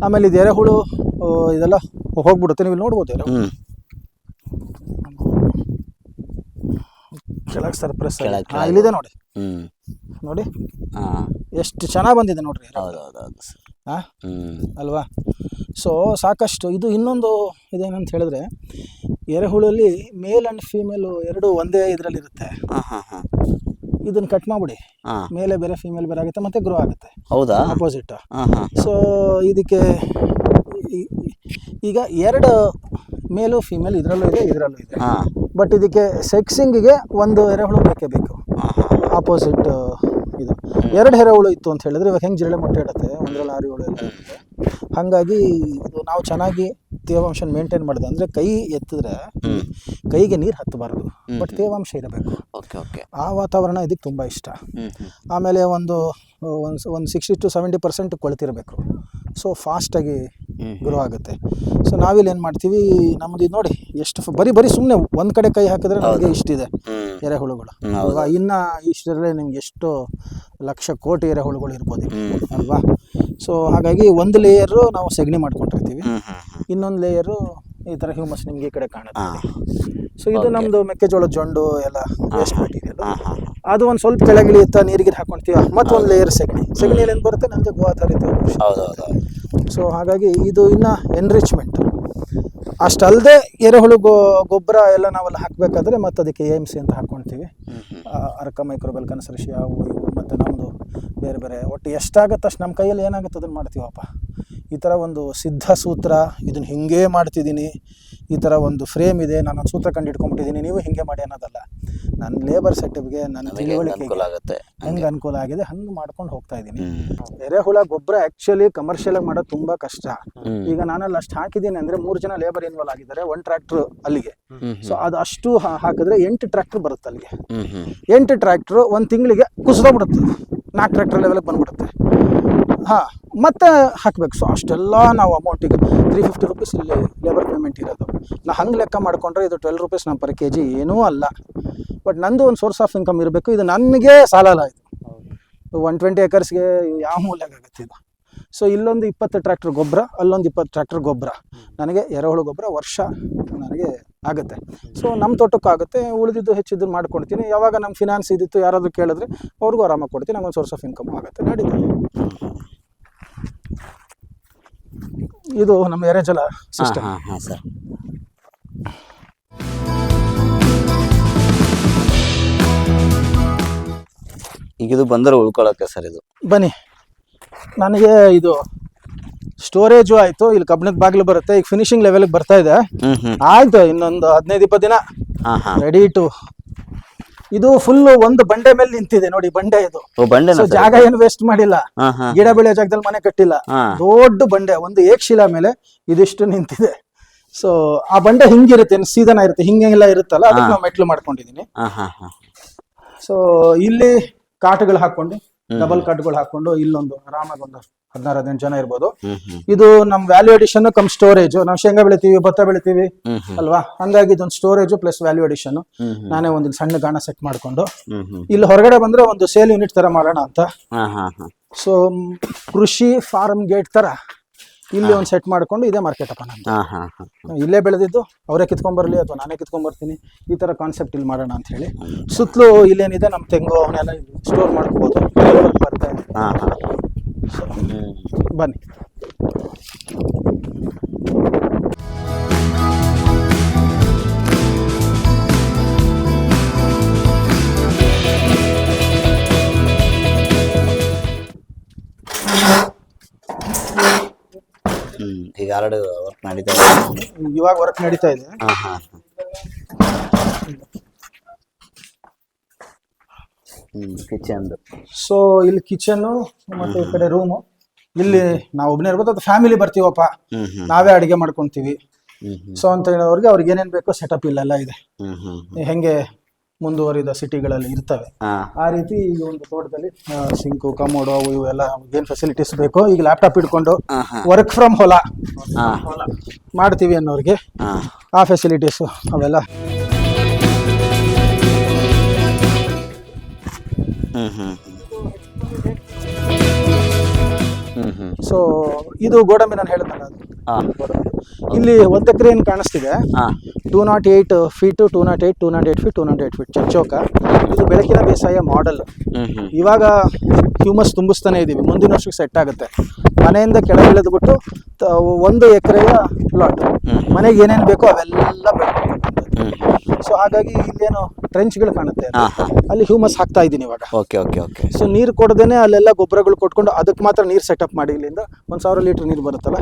A: ಆಮೇಲೆ ಇದು ಎರೆಹುಳು ಇದೆಲ್ಲ ಹೋಗ್ಬಿಡುತ್ತೆ ನೀವು ಇಲ್ಲಿ ನೋಡ್ಬೋದು
B: ಹ್ಞೂ
A: ಕೆಳಗೆ ಸರ್
B: ಪ್ರೆಸ್ ಕೆಳಗ್
A: ಇಲ್ಲಿದೆ ನೋಡಿ.
B: ಹ್ಞೂ
A: ನೋಡಿ.
B: ಹಾಂ.
A: ಎಷ್ಟು ಚೆನ್ನಾಗಿ ಬಂದಿದೆ ನೋಡ್ರಿ ಹಾಂ
B: ಹೌದು ಹೌದು ಹೌದು ಸರ್.
A: ಆ?
B: ಹ್ಮ್.
A: ಅಲ್ವಾ? ಸೊ ಸಾಕಷ್ಟು ಇದು ಇನ್ನೊಂದು ಇದೇನಂತ ಹೇಳಿದ್ರೆ ಎರೆಹುಳಲ್ಲಿ ಮೇಲ್ ಆ್ಯಂಡ್ ಫೀಮೇಲು ಎರಡು ಒಂದೇ ಇದರಲ್ಲಿರುತ್ತೆ
B: ಹಾ ಹಾ ಹಾ.
A: ಇದನ್ನು ಕಟ್ ಮಾಡಿಬಿಡಿ.
B: ಹಾ.
A: ಮೇಲೆ ಬೇರೆ ಫೀಮೇಲ್ ಬೇರೆ ಆಗುತ್ತೆ ಮತ್ತೆ ಗ್ರೋ ಆಗುತ್ತೆ.
B: ಹೌದಾ?
A: ಅಪೋಸಿಟ್
B: ಹಾ ಹಾ.
A: ಸೊ ಇದಕ್ಕೆ ಈ- ಈಗ ಎರಡು ಮೇಲು ಫೀಮೇಲ್ ಇದರಲ್ಲೂ ಇದೆ ಇದರಲ್ಲೂ ಇದೆ.
B: ಹಾ.
A: ಬಟ್ ಇದಕ್ಕೆ ಸೆಕ್ಸಿಂಗಿಗೆ ಒಂದು ಎರೆಹುಳು ಬೇಕೇ ಬೇಕು. ಆಪೋಸಿಟ್ ಇದು. ಎರಡು ಎರೆಹುಳು ಇತ್ತು ಅಂತ ಹೇಳಿದ್ರೆ ಇವಾಗ ಹೆಂಗೆ ಜಿರಳೆ ಮೊಟ್ಟೆ ಇಡುತ್ತೆ? ಒಂದರಲ್ಲಿ ಆರು ಏಳು ಎಲ್ಲ ಹಾಗಾಗಿ ಇದು ನಾವು ಚೆನ್ನಾಗಿ ತೇವಾಂಶನ ಮೇಂಟೈನ್ ಮಾಡಿದೆ. ಅಂದರೆ ಕೈ ಎತ್ತಿದ್ರೆ ಕೈಗೆ ನೀರು ಹತ್ತಬಾರ್ದು. ಬಟ್ ತೇವಾಂಶ ಇರಬೇಕು.
B: Okay okay.
A: ಆ ವಾತಾವರಣ ಇದಕ್ಕೆ ತುಂಬ ಇಷ್ಟ. ಆಮೇಲೆ ಒಂದು ಒಂದು ಒಂದು ಸಿಕ್ಸ್ಟಿ ಟು ಸೆವೆಂಟಿ ಪರ್ಸೆಂಟ್ ಕೊಳ್ತಿರಬೇಕು. ಸೊ ಫಾಸ್ಟಾಗಿ ಗ್ರೋ ಆಗುತ್ತೆ. ಸೊ ನಾವಿಲ್ಲಿ ಏನು ಮಾಡ್ತೀವಿ ನಮ್ದು ಇದು ನೋಡಿ ಎಷ್ಟು ಬರೀ ಬರೀ ಸುಮ್ಮನೆ ಒಂದು ಕಡೆ ಕೈ ಹಾಕಿದ್ರೆ ನಮಗೆ ಇಷ್ಟಿದೆ ಎರೆಹುಳುಗಳು. ಅಲ್ವಾ ಇನ್ನು ಇಷ್ಟರಲ್ಲೇ ನಿಮ್ಗೆ ಎಷ್ಟು ಲಕ್ಷ ಕೋಟಿ ಎರೆಹುಳುಗಳು ಇರ್ಬೋದು ಅಲ್ವಾ? ಸೊ ಹಾಗಾಗಿ ಒಂದು ಲೇಯರು ನಾವು ಸೆಗಣಿ ಮಾಡ್ಕೊಂಡಿರ್ತೀವಿ. ಇನ್ನೊಂದು ಲೇಯರು ಈ ಥರ ಹ್ಯೂಮಸ್ ನಿಮ್ಗೆ ಈ ಕಡೆ ಕಾಣುತ್ತೆ. ಸೊ ಇದು ನಮ್ಮದು ಮೆಕ್ಕೆಜೋಳ ಜೊಂಡು ಎಲ್ಲ ವೇಸ್ಟ್ ಮೆಟೀರಿಯಲ್ ಅದು ಒಂದು ಸ್ವಲ್ಪ ಕೆಳಗಿಳಿಯುತ್ತಾ ನೀರಿಗೆ ಹಾಕೊಂತೀವ ಮತ್ತೊಂದು ಲೇಯರ್ ಸೆಗಣಿ. ಸೆಗಣಿಯಲ್ಲಿ ಏನು ಬರುತ್ತೆ? ನಮಗೆ ಗೋವಾ
B: ಹೌದು.
A: ಸೊ ಹಾಗಾಗಿ ಇದು ಇನ್ನು ಎನ್ರಿಚ್ಮೆಂಟ್ ಅಷ್ಟಲ್ಲದೆ ಎರೆಹುಳು ಗೊ ಗೊಬ್ಬರ ಎಲ್ಲ ನಾವೆಲ್ಲ ಹಾಕಬೇಕಾದ್ರೆ ಮತ್ತು ಅದಕ್ಕೆ ಎ ಎಂ ಸಿ ಅಂತ ಹಾಕ್ಕೊಳ್ತೀವಿ ಅರ್ಕ ಮೈಕ್ರೋಬಲ್ ಕನ್ಸರ್ಷಿ ಅವು ಇವು ಮತ್ತು ನಮ್ಮದು ಬೇರೆ ಬೇರೆ. ಒಟ್ಟು ಎಷ್ಟಾಗತ್ತೆ ಅಷ್ಟು ನಮ್ಮ ಕೈಯಲ್ಲಿ ಏನಾಗುತ್ತೆ ಅದನ್ನು ಮಾಡ್ತೀವಪ್ಪ. ಈ ಥರ ಒಂದು ಸಿದ್ಧ ಸೂತ್ರ ಇದನ್ನು ಹಿಂಗೇ ಮಾಡ್ತಿದ್ದೀನಿ. ಈ ಥರ ಒಂದು ಫ್ರೇಮ್ ಇದೆ ನಾನು ಸೂತ್ರ ಕಂಡು ಇಟ್ಕೊಂಡ್ಬಿಟ್ಟಿದ್ದೀನಿ ನೀವು ಹಿಂಗೆ ಮಾಡಿ ಅನ್ನೋದಲ್ಲ. ನನ್ನ ಲೇಬರ್ ಸೆಟಪ್ಗೆ ನನ್ನ
B: ತಿಳುವಳಿಕೆ ಹೆಂಗ್ ಅನುಕೂಲ ಆಗುತ್ತೆ.
A: ಹೆಂಗೆ ಅನುಕೂಲ ಆಗಿದೆ ಹಂಗೆ ಮಾಡ್ಕೊಂಡು ಹೋಗ್ತಾ ಇದ್ದೀನಿ. ಎರೆಹುಳ ಗೊಬ್ಬರ ಆ್ಯಕ್ಚುಲಿ ಕಮರ್ಷಿಯಲ್ ಆಗಿ ಮಾಡೋದು ತುಂಬ ಕಷ್ಟ. ಈಗ ನಾನಲ್ಲಿ ಅಷ್ಟು ಹಾಕಿದ್ದೀನಿ ಅಂದರೆ ಮೂರು ಜನ ಲೇಬರ್ ಇನ್ವಾಲ್ವ್ ಆಗಿದ್ದಾರೆ ಒಂದು ಟ್ರ್ಯಾಕ್ಟ್ರು ಅಲ್ಲಿಗೆ. ಸೊ ಅದು ಅಷ್ಟು ಹಾಕಿದ್ರೆ ಎಂಟು ಟ್ರ್ಯಾಕ್ಟ್ರ್ ಬರುತ್ತೆ ಅಲ್ಲಿಗೆ. ಎಂಟು ಟ್ರ್ಯಾಕ್ಟ್ರು ಒಂದು ತಿಂಗಳಿಗೆ ಕುಸಿದೋಗ್ಬಿಡುತ್ತೆ. ನಾಲ್ಕು ಟ್ರ್ಯಾಕ್ಟರ್ ಲೆವೆಲ್ಗೆ ಬಂದ್ಬಿಡುತ್ತೆ. ಹಾಂ ಮತ್ತೆ ಹಾಕಬೇಕು. ಸೊ ಅಷ್ಟೆಲ್ಲ ನಾವು ಅಮೌಂಟಿಗೆ ತ್ರೀ ಫಿಫ್ಟಿ ರುಪೀಸ್ ಇಲ್ಲಿ ಲೇಬರ್ ಪೇಮೆಂಟ್ ಇರೋದು. ನಾ ಹಂಗೆ ಲೆಕ್ಕ ಮಾಡ್ಕೊಂಡ್ರೆ ಇದು ಟ್ವೆಲ್ ರುಪೀಸ್ ನಮ್ಮ ಪರ್ ಕೆ ಜಿ ಏನೂ ಅಲ್ಲ. ಬಟ್ ನಂದು ಒಂದು ಸೋರ್ಸ್ ಆಫ್ ಇನ್ಕಮ್ ಇರಬೇಕು. ಇದು ನನಗೆ ಸಾಲಲ್ಲ ಇದು. ಒನ್ ಟ್ವೆಂಟಿ ಏಕರ್ಸ್ಗೆ ಯಾವ ಮೂಲ್ಯಾಗ ಆಗುತ್ತೆ ಇದು? ಸೊ ಇಲ್ಲೊಂದು ಇಪ್ಪತ್ತು ಟ್ರ್ಯಾಕ್ಟರ್ ಗೊಬ್ಬರ ಅಲ್ಲೊಂದು ಇಪ್ಪತ್ತು ಟ್ರ್ಯಾಕ್ಟರ್ ಗೊಬ್ಬರ. ನನಗೆ ಎರೆಹುಳು ಗೊಬ್ಬರ ವರ್ಷ ನನಗೆ ಆಗುತ್ತೆ. ಸೊ ನಮ್ಮ ತೋಟಕ್ಕೆ ಆಗುತ್ತೆ. ಉಳಿದಿದ್ದು ಹೆಚ್ಚಿದ್ದು ಮಾಡ್ಕೊಡ್ತೀನಿ. ಯಾವಾಗ ನಮ್ಮ ಫಿನಾನ್ಸ್ ಇದ್ದಿತ್ತು ಯಾರಾದರೂ ಕೇಳಿದ್ರೆ ಅವ್ರಿಗೂ ಆರಾಮಾಗಿ ಕೊಡ್ತೀನಿ. ನಂಗೊಂದು ಸೋರ್ಸ್ ಆಫ್ ಇನ್ಕಮ್ ಆಗುತ್ತೆ. ನಡೀತದೆ ಇದು. ನಮ್ಮ ಎರೆಜಲ
B: ಜಲ
A: ಸಿಸ್ಟಮ್
B: ಹಾಂ ಹಾ ಸರ್ ಈಗ ಇದು ಬಂದರೆ ಉಳ್ಕೊಳಕ್ಕೆ ಸರ್ ಇದು.
A: ಬನ್ನಿ. ನನಗೆ ಇದು ಸ್ಟೋರೇಜು ಆಯ್ತು. ಇಲ್ಲಿ ಕಬ್ಬಿಣದ ಬಾಗಿಲು ಬರುತ್ತೆ. ಈಗ ಫಿನಿಶಿಂಗ್ ಲೆವೆಲ್ಗೆ ಬರ್ತಾ ಇದೆ. ಆಯ್ತು ಇನ್ನೊಂದು ಹದಿನೈದು ಇಪ್ಪತ್ತು ದಿನ.
B: ಹಾ ಹಾ.
A: ರೆಡಿ ಟು ಇದು ಫುಲ್ ಒಂದು ಬಂಡೆ ಮೇಲೆ ನಿಂತಿದೆ. ನೋಡಿ ಬಂಡೆ ಇದು.
B: ಬಂಡೆ
A: ಸೊ ಜಾಗ ಏನು ವೇಸ್ಟ್ ಮಾಡಿಲ್ಲ.
B: ಹಾ ಹಾ.
A: ಗಿಡ ಬೆಳೆಯೋ ಜಾಗದಲ್ಲಿ ಮನೆ ಕಟ್ಟಿಲ್ಲ.
B: ಹಾ.
A: ದೊಡ್ಡ ಬಂಡೆ ಒಂದು ಏಕಶಿಲಾ ಮೇಲೆ ಇದಿಷ್ಟು ನಿಂತಿದೆ. ಸೊ ಆ ಬಂಡೆ ಹಿಂಗಿರುತ್ತೆ. ಸೀದನ ಇರುತ್ತೆ. ಹಿಂಗೆಲ್ಲ ಇರುತ್ತಲ್ಲ ಅದಕ್ಕೆ ನಾವು ಮೆಟ್ಲು ಮಾಡ್ಕೊಂಡಿದೀನಿ.
B: ಹಾ ಹಾ ಹಾ.
A: ಸೊ ಇಲ್ಲಿ ಕಾಟುಗಳು ಹಾಕೊಂಡು ಡಬಲ್ ಕಾಟುಗಳು ಹಾಕೊಂಡು ಇಲ್ಲೊಂದು ಆರಾಮಾಗಿ ಒಂದು ಹದಿನಾರು ಹದಿನೆಂಟು ಜನ ಇರ್ಬೋದು. ಇದು ನಮ್ ವ್ಯಾಲ್ಯೂ ಅಡಿಷನ್ ಕಮ್ ಸ್ಟೋರೇಜ್ ನಾವು ಶೇಂಗಾ ಬೆಳಿತೀವಿ ಭತ್ತ ಬೆಳಿತೀವಿ ಅಲ್ವಾ? ಹಂಗಾಗಿ ಇದೊಂದು ಸ್ಟೋರೇಜ್ ಪ್ಲಸ್ ವ್ಯಾಲ್ಯೂ ಅಡಿಷನ್ ನಾನೇ ಒಂದು ಸಣ್ಣ ಗಾಣ ಸೆಟ್ ಮಾಡ್ಕೊಂಡು. ಇಲ್ಲಿ ಹೊರಗಡೆ ಬಂದ್ರೆ ಒಂದು ಸೇಲ್ ಯೂನಿಟ್ ತರ ಮಾಡೋಣ ಅಂತ. ಸೊ ಕೃಷಿ ಫಾರ್ಮ್ ಗೇಟ್ ತರ ಇಲ್ಲಿ ಒಂದು ಸೆಟ್ ಮಾಡ್ಕೊಂಡು ಇದೇ ಮಾರ್ಕೆಟ್ ಅಪ್ಪ ನಾನು
B: ಹಾ ಹಾ ಹಾ.
A: ಇಲ್ಲೇ ಬೆಳೆದಿದ್ದು ಅವರೇ ಕಿತ್ಕೊಂಬರಲಿ ಅಥವಾ ನಾನೇ ಕಿತ್ಕೊಂಬರ್ತೀನಿ ಈ ತರ ಕಾನ್ಸೆಪ್ಟ್ ಇಲ್ಲಿ ಮಾಡೋಣ ಅಂತ ಹೇಳಿ. ಸುತ್ತಲೂ ಇಲ್ಲೇನಿದೆ ನಮ್ಮ ತೆಂಗು ಅವನ್ನೆಲ್ಲ ಸ್ಟೋರ್ ಮಾಡ್ಕೋಬಹುದು ಬರ್ತಾ ಇದೆ.
B: ಹಾ ಹಾ.
A: ಬನ್ನಿ.
B: ಆಲ್ರೆಡಿ ವರ್ಕ್ ನಡೀತಾ ಇದೆ?
A: ಇವಾಗ ವರ್ಕ್ ನಡೀತಾ ಇದೆ.
B: ಹಾಂ ಹಾ ಹ್ಮ್ ಕಿಚನ್ದು
A: ಸೊ ಇಲ್ಲಿ ಕಿಚನ್ನು ಮತ್ತೆ ಈ ಕಡೆ ರೂಮು ಇಲ್ಲಿ ನಾವು ಒಬ್ಬನೇ ಇರ್ಬೋದು ಅದು ಫ್ಯಾಮಿಲಿ ಬರ್ತೀವಪ್ಪ.
B: ಹ್ಮ್ ಹ್ಮ್.
A: ನಾವೇ ಅಡಿಗೆ ಮಾಡ್ಕೊಂತೀವಿ.
B: ಹ್ಮ್ ಹ್ಮ್.
A: ಸೊ ಅಂತ ಹೇಳೋರಿಗೆ ಅವ್ರಿಗೆ ಏನೇನ್ ಬೇಕೋ ಸೆಟಪ್ ಇಲ್ಲೆಲ್ಲ ಇದೆ.
B: ಹ್ಮ್ ಹ್ಮ್.
A: ಹೆಂಗೆ ಮುಂದುವರಿದ ಸಿಟಿಗಳಲ್ಲಿ ಇರ್ತವೆ. ಆ ರೀತಿ ಈಗ ಒಂದು ತೋಟದಲ್ಲಿ ಸಿಂಕು ಕಮೋಡು ಅವು ಇವೆಲ್ಲ ಏನ್ ಏನು ಫೆಸಿಲಿಟೀಸ್ ಬೇಕೋ. ಈಗ ಲ್ಯಾಪ್ಟಾಪ್ ಇಟ್ಕೊಂಡು ವರ್ಕ್ ಫ್ರಮ್ ಹೊಲ
B: ಹಾ.
A: ಮಾಡ್ತೀವಿ ಅನ್ನೋರಿಗೆ ಆ ಫೆಸಿಲಿಟೀಸ್ ಅವೆಲ್ಲ. ಸೊ ಇದು ಗೋಡಂಬಿ ನಾನು ಹೇಳಿದ್ನಲ್ಲ ಅದು.
B: ಹಾ.
A: ಗೋಡಂಬಿ. ಇಲ್ಲಿ ಒಂದು ಎಕರೆ ಏನು ಕಾಣಿಸ್ತಿದೆ?
B: ಹಾ.
A: Two naught eight feet two naught eight two naught eight feet two naught eight feet ಚಚ್ಚೋಕ ಇದು ಬೆಳಕಿನ ಬೇಸಾಯ ಮಾಡಲ್ ಇವಾಗ ಹ್ಯೂಮಸ್ ತುಂಬಿಸ್ತಾನೆ ಇದ್ದೀವಿ ಮುಂದಿನ ವರ್ಷಕ್ಕೆ ಸೆಟ್ ಆಗುತ್ತೆ. ಮನೆಯಿಂದ ಕೆಳಗೆ ಇಳಿದ್ಬಿಟ್ಟು ತ- ಒಂದು ಎಕರೆಯ ಪ್ಲಾಟ್ ಮನೆಗೆ ಏನೇನು ಬೇಕೋ ಅವೆಲ್ಲ ಸೊ ಹಾಗಾಗಿ ಇಲ್ಲೇನು ಟ್ರೆಂಚ್ಗಳು ಕಾಣುತ್ತೆ. ಅಲ್ಲಿ ಹ್ಯೂಮಸ್ ಹಾಕ್ತಾ ಇದ್ದೀನಿ ಇವಾಗ.
B: ಓಕೆ ಓಕೆ ಓಕೆ
A: ಸೊ ನೀರು ಕೊಡದೇನೆ ಅಲ್ಲೆಲ್ಲ ಗೊಬ್ಬರಗಳು ಕೊಟ್ಕೊಂಡು ಅದಕ್ಕೆ ಮಾತ್ರ ನೀರು ಸೆಟಪ್ ಮಾಡಿ ಇಲ್ಲಿಂದ ಒಂದು ಸಾವಿರ ಲೀಟ್ರ್ ನೀರು ಬರುತ್ತಲ್ಲ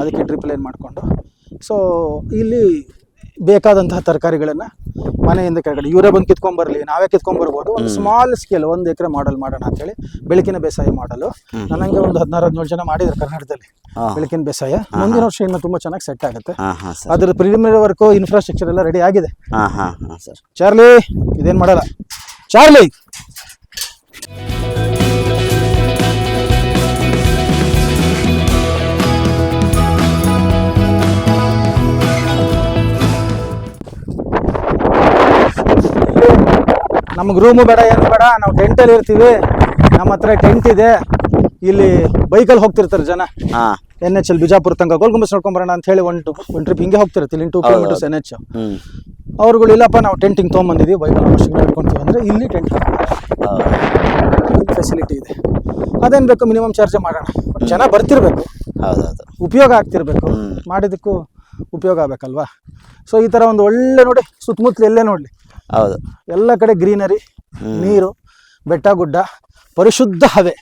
A: ಅದಕ್ಕೆ ಡ್ರಿಪ್ ಲೈನ್ ಮಾಡಿಕೊಂಡು. ಸೊ ಇಲ್ಲಿ ಬೇಕಾದಂತಹ ತರಕಾರಿಗಳನ್ನು ಮನೆಯಿಂದ ಕೆಳಗಡೆ ಇವರೇ ಬಂದು ಕಿತ್ಕೊಂಡ್ಬರಲಿ ನಾವೇ ಕಿತ್ಕೊಂಡ್ಬರ್ಬೋದು. ಒಂದು ಸ್ಮಾಲ್ ಸ್ಕೇಲ್ ಒಂದು ಎಕರೆ ಮಾಡಲ್ ಮಾಡೋಣ ಅಂತೇಳಿ ಬೆಳಕಿನ ಬೇಸಾಯ ಮಾಡಲು. ನನಗೆ ಒಂದು ಹದಿನಾರು ಹದಿನೇಳು ಜನ ಮಾಡಿದ್ರು ಕರ್ನಾಟಕದಲ್ಲಿ ಬೆಳಕಿನ ಬೇಸಾಯ. ಮುಂದಿನ ವರ್ಷ ಇನ್ನು ತುಂಬಾ ಚೆನ್ನಾಗಿ ಸೆಟ್ ಆಗುತ್ತೆ. ಅದ್ರ ಪ್ರಿಲಿಮಿನರಿ ವರ್ಕು ಇನ್ಫ್ರಾಸ್ಟ್ರಕ್ಚರ್ ಎಲ್ಲ ರೆಡಿ ಆಗಿದೆ.
B: ಹಾ ಹಾ ಹಾ ಸರ್.
A: ಚಾರ್ಲಿ ಇದೇನು ಮಾಡಲ್ಲ? ಚಾರ್ಲಿ! ನಮಗೆ ರೂಮು ಬೇಡ ಏನು ಬೇಡ. ನಾವು ಟೆಂಟಲ್ಲಿ ಇರ್ತೀವಿ. ನಮ್ಮ ಹತ್ರ ಟೆಂಟ್ ಇದೆ. ಇಲ್ಲಿ ಬೈಕಲ್ಲಿ ಹೋಗ್ತಿರ್ತಾರೆ ಜನ.
B: ಹಾ.
A: ಎನ್ ಎಚ್ ಎಲ್ ಬಿಜಾಪುರ ತನಕ ಗೋಲ್ಗುಂಬಸ್ ನೋಡ್ಕೊಂಬರೋಣ ಅಂತ ಹೇಳಿ ಒನ್ ಟು ಒನ್ ಟ್ರಿಪ್ ಹಿಂಗೆ ಹೋಗ್ತಿರ್ತೀವಿ ಇಲ್ಲಿ two kilometres N H
B: hmm.
A: ಅವ್ರುಗಳು ಇಲ್ಲಪ್ಪ ನಾವು ಟೆಂಟಿಂಗ್ ತೊಗೊಂಬಂದಿದ್ದೀವಿ ವರ್ಷಕ್ಕೆ ನಡ್ಕೊಂತೀವಿ ಅಂದರೆ ಇಲ್ಲಿ ಟೆಂಟ್ ಫೆಸಿಲಿಟಿ ಇದೆ. ಅದೇನು ಬೇಕು? ಮಿನಿಮಮ್ ಚಾರ್ಜ್ ಮಾಡೋಣ. ಬಟ್ ಜನ ಬರ್ತಿರ್ಬೇಕು.
B: ಹೌದೌದು.
A: ಉಪಯೋಗ ಆಗ್ತಿರ್ಬೇಕು.
B: ಮಾಡಿದಕ್ಕೂ
A: ಮಾಡಿದ್ದಕ್ಕೂ ಉಪಯೋಗ ಆಗಬೇಕಲ್ವಾ? ಸೊ ಈ ಥರ ಒಂದು ಒಳ್ಳೆ ನೋಡಿ ಸುತ್ತಮುತ್ತಲು ಎಲ್ಲೇ ನೋಡಲಿ.
B: ಹೌದು.
A: ಎಲ್ಲ ಕಡೆ ಗ್ರೀನರಿ ನೀರು ಬೆಟ್ಟ ಗುಡ್ಡ ಪರಿಶುದ್ಧ ಹವೆ.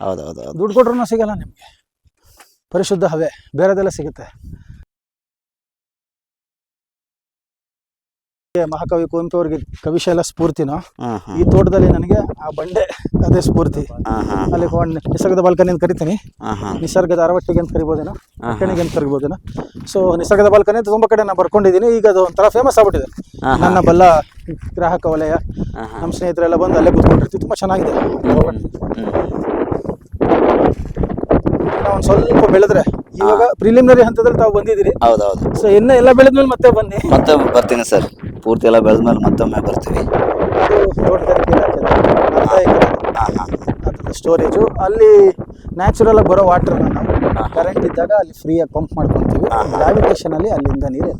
B: ಹೌದೌದು ಹೌದು
A: ದುಡ್ಡು ಕೊಟ್ರೂ ಸಿಗಲ್ಲ ನಿಮಗೆ. ಪರಿಶುದ್ಧ ಹವೆ. ಬೇರೆದೆಲ್ಲ ಸಿಗುತ್ತೆ. ಮಹಾಕವಿ ಕುವೆಂಪು ಅವ್ರಿಗೆ ಕವಿಶೈಲ ಸ್ಫೂರ್ತಿನೋ ಈ ತೋಟದಲ್ಲಿ ನನಗೆ ಆ ಬಂಡೆ ಅದೇ ಸ್ಫೂರ್ತಿ. ಅಲ್ಲಿ ಒಂದು ನಿಸರ್ಗದ ಬಾಲ್ಕನಿ ಅಂತ ಕರಿತೀನಿ. ನಿಸರ್ಗದ ಅರವಟ್ಟಿಗೆ ಅಂತ ಕರಿಬೋದೇನೋ ಅಕ್ಕಣಿಗೆ ಅಂತ ಕರಿಬೋದೇನೋ. ಸೊ ನಿಸರ್ಗದ ಬಾಲ್ಕನಿ ಅಂತ ತುಂಬಾ ಕಡೆ ನಾನು ಬರ್ಕೊಂಡಿದ್ದೀನಿ. ಈಗ ಅದು ಒಂಥರ ಫೇಮಸ್ ಆಗ್ಬಿಟ್ಟಿದೆ. ನನ್ನ ಬಲ್ಲ ಗ್ರಾಹಕ ವಲಯ. ನಮ್ಮ ಸ್ನೇಹಿತರೆಲ್ಲ ಬಂದು ಅಲ್ಲೇ ಕೂತ್ಕೊಂಡಿರ್ತೀವಿ. ತುಂಬಾ ಚೆನ್ನಾಗಿದೆ. ಒಂದು ಸ್ವಲ್ಪ ಬೆಳೆದ್ರೆ ಇವಾಗ ಪ್ರಿಲಿಮಿನರಿ ಹಂತದಲ್ಲಿ ತಾವು ಬಂದಿದ್ದೀರಿ.
B: ಹೌದೌದು.
A: ಸೊ ಇನ್ನ ಎಲ್ಲ ಬೆಳೆದ್ಮೇಲೆ ಮತ್ತೆ ಬನ್ನಿ.
B: ಮತ್ತೆ ಬರ್ತೀನಿ ಸರ್. ಪೂರ್ತಿ ಎಲ್ಲ ಬೆಳೆದ್ಮೇಲೆ ಮತ್ತೊಮ್ಮೆ ಬರ್ತೀವಿ.
A: ಸ್ಟೋರೇಜು ಅಲ್ಲಿ ನ್ಯಾಚುರಲ್ ಆಗಿ ಬರೋ ವಾಟರ್ನ ನಾವು ಕರೆಂಟ್ ಇದ್ದಾಗ ಅಲ್ಲಿ ಫ್ರೀಯಾಗಿ ಪಂಪ್ ಮಾಡ್ಕೊತೀವಿ. ಗ್ರಾವಿಟೇಷನ್ ಅಲ್ಲಿ ಅಲ್ಲಿಂದ ನೀರು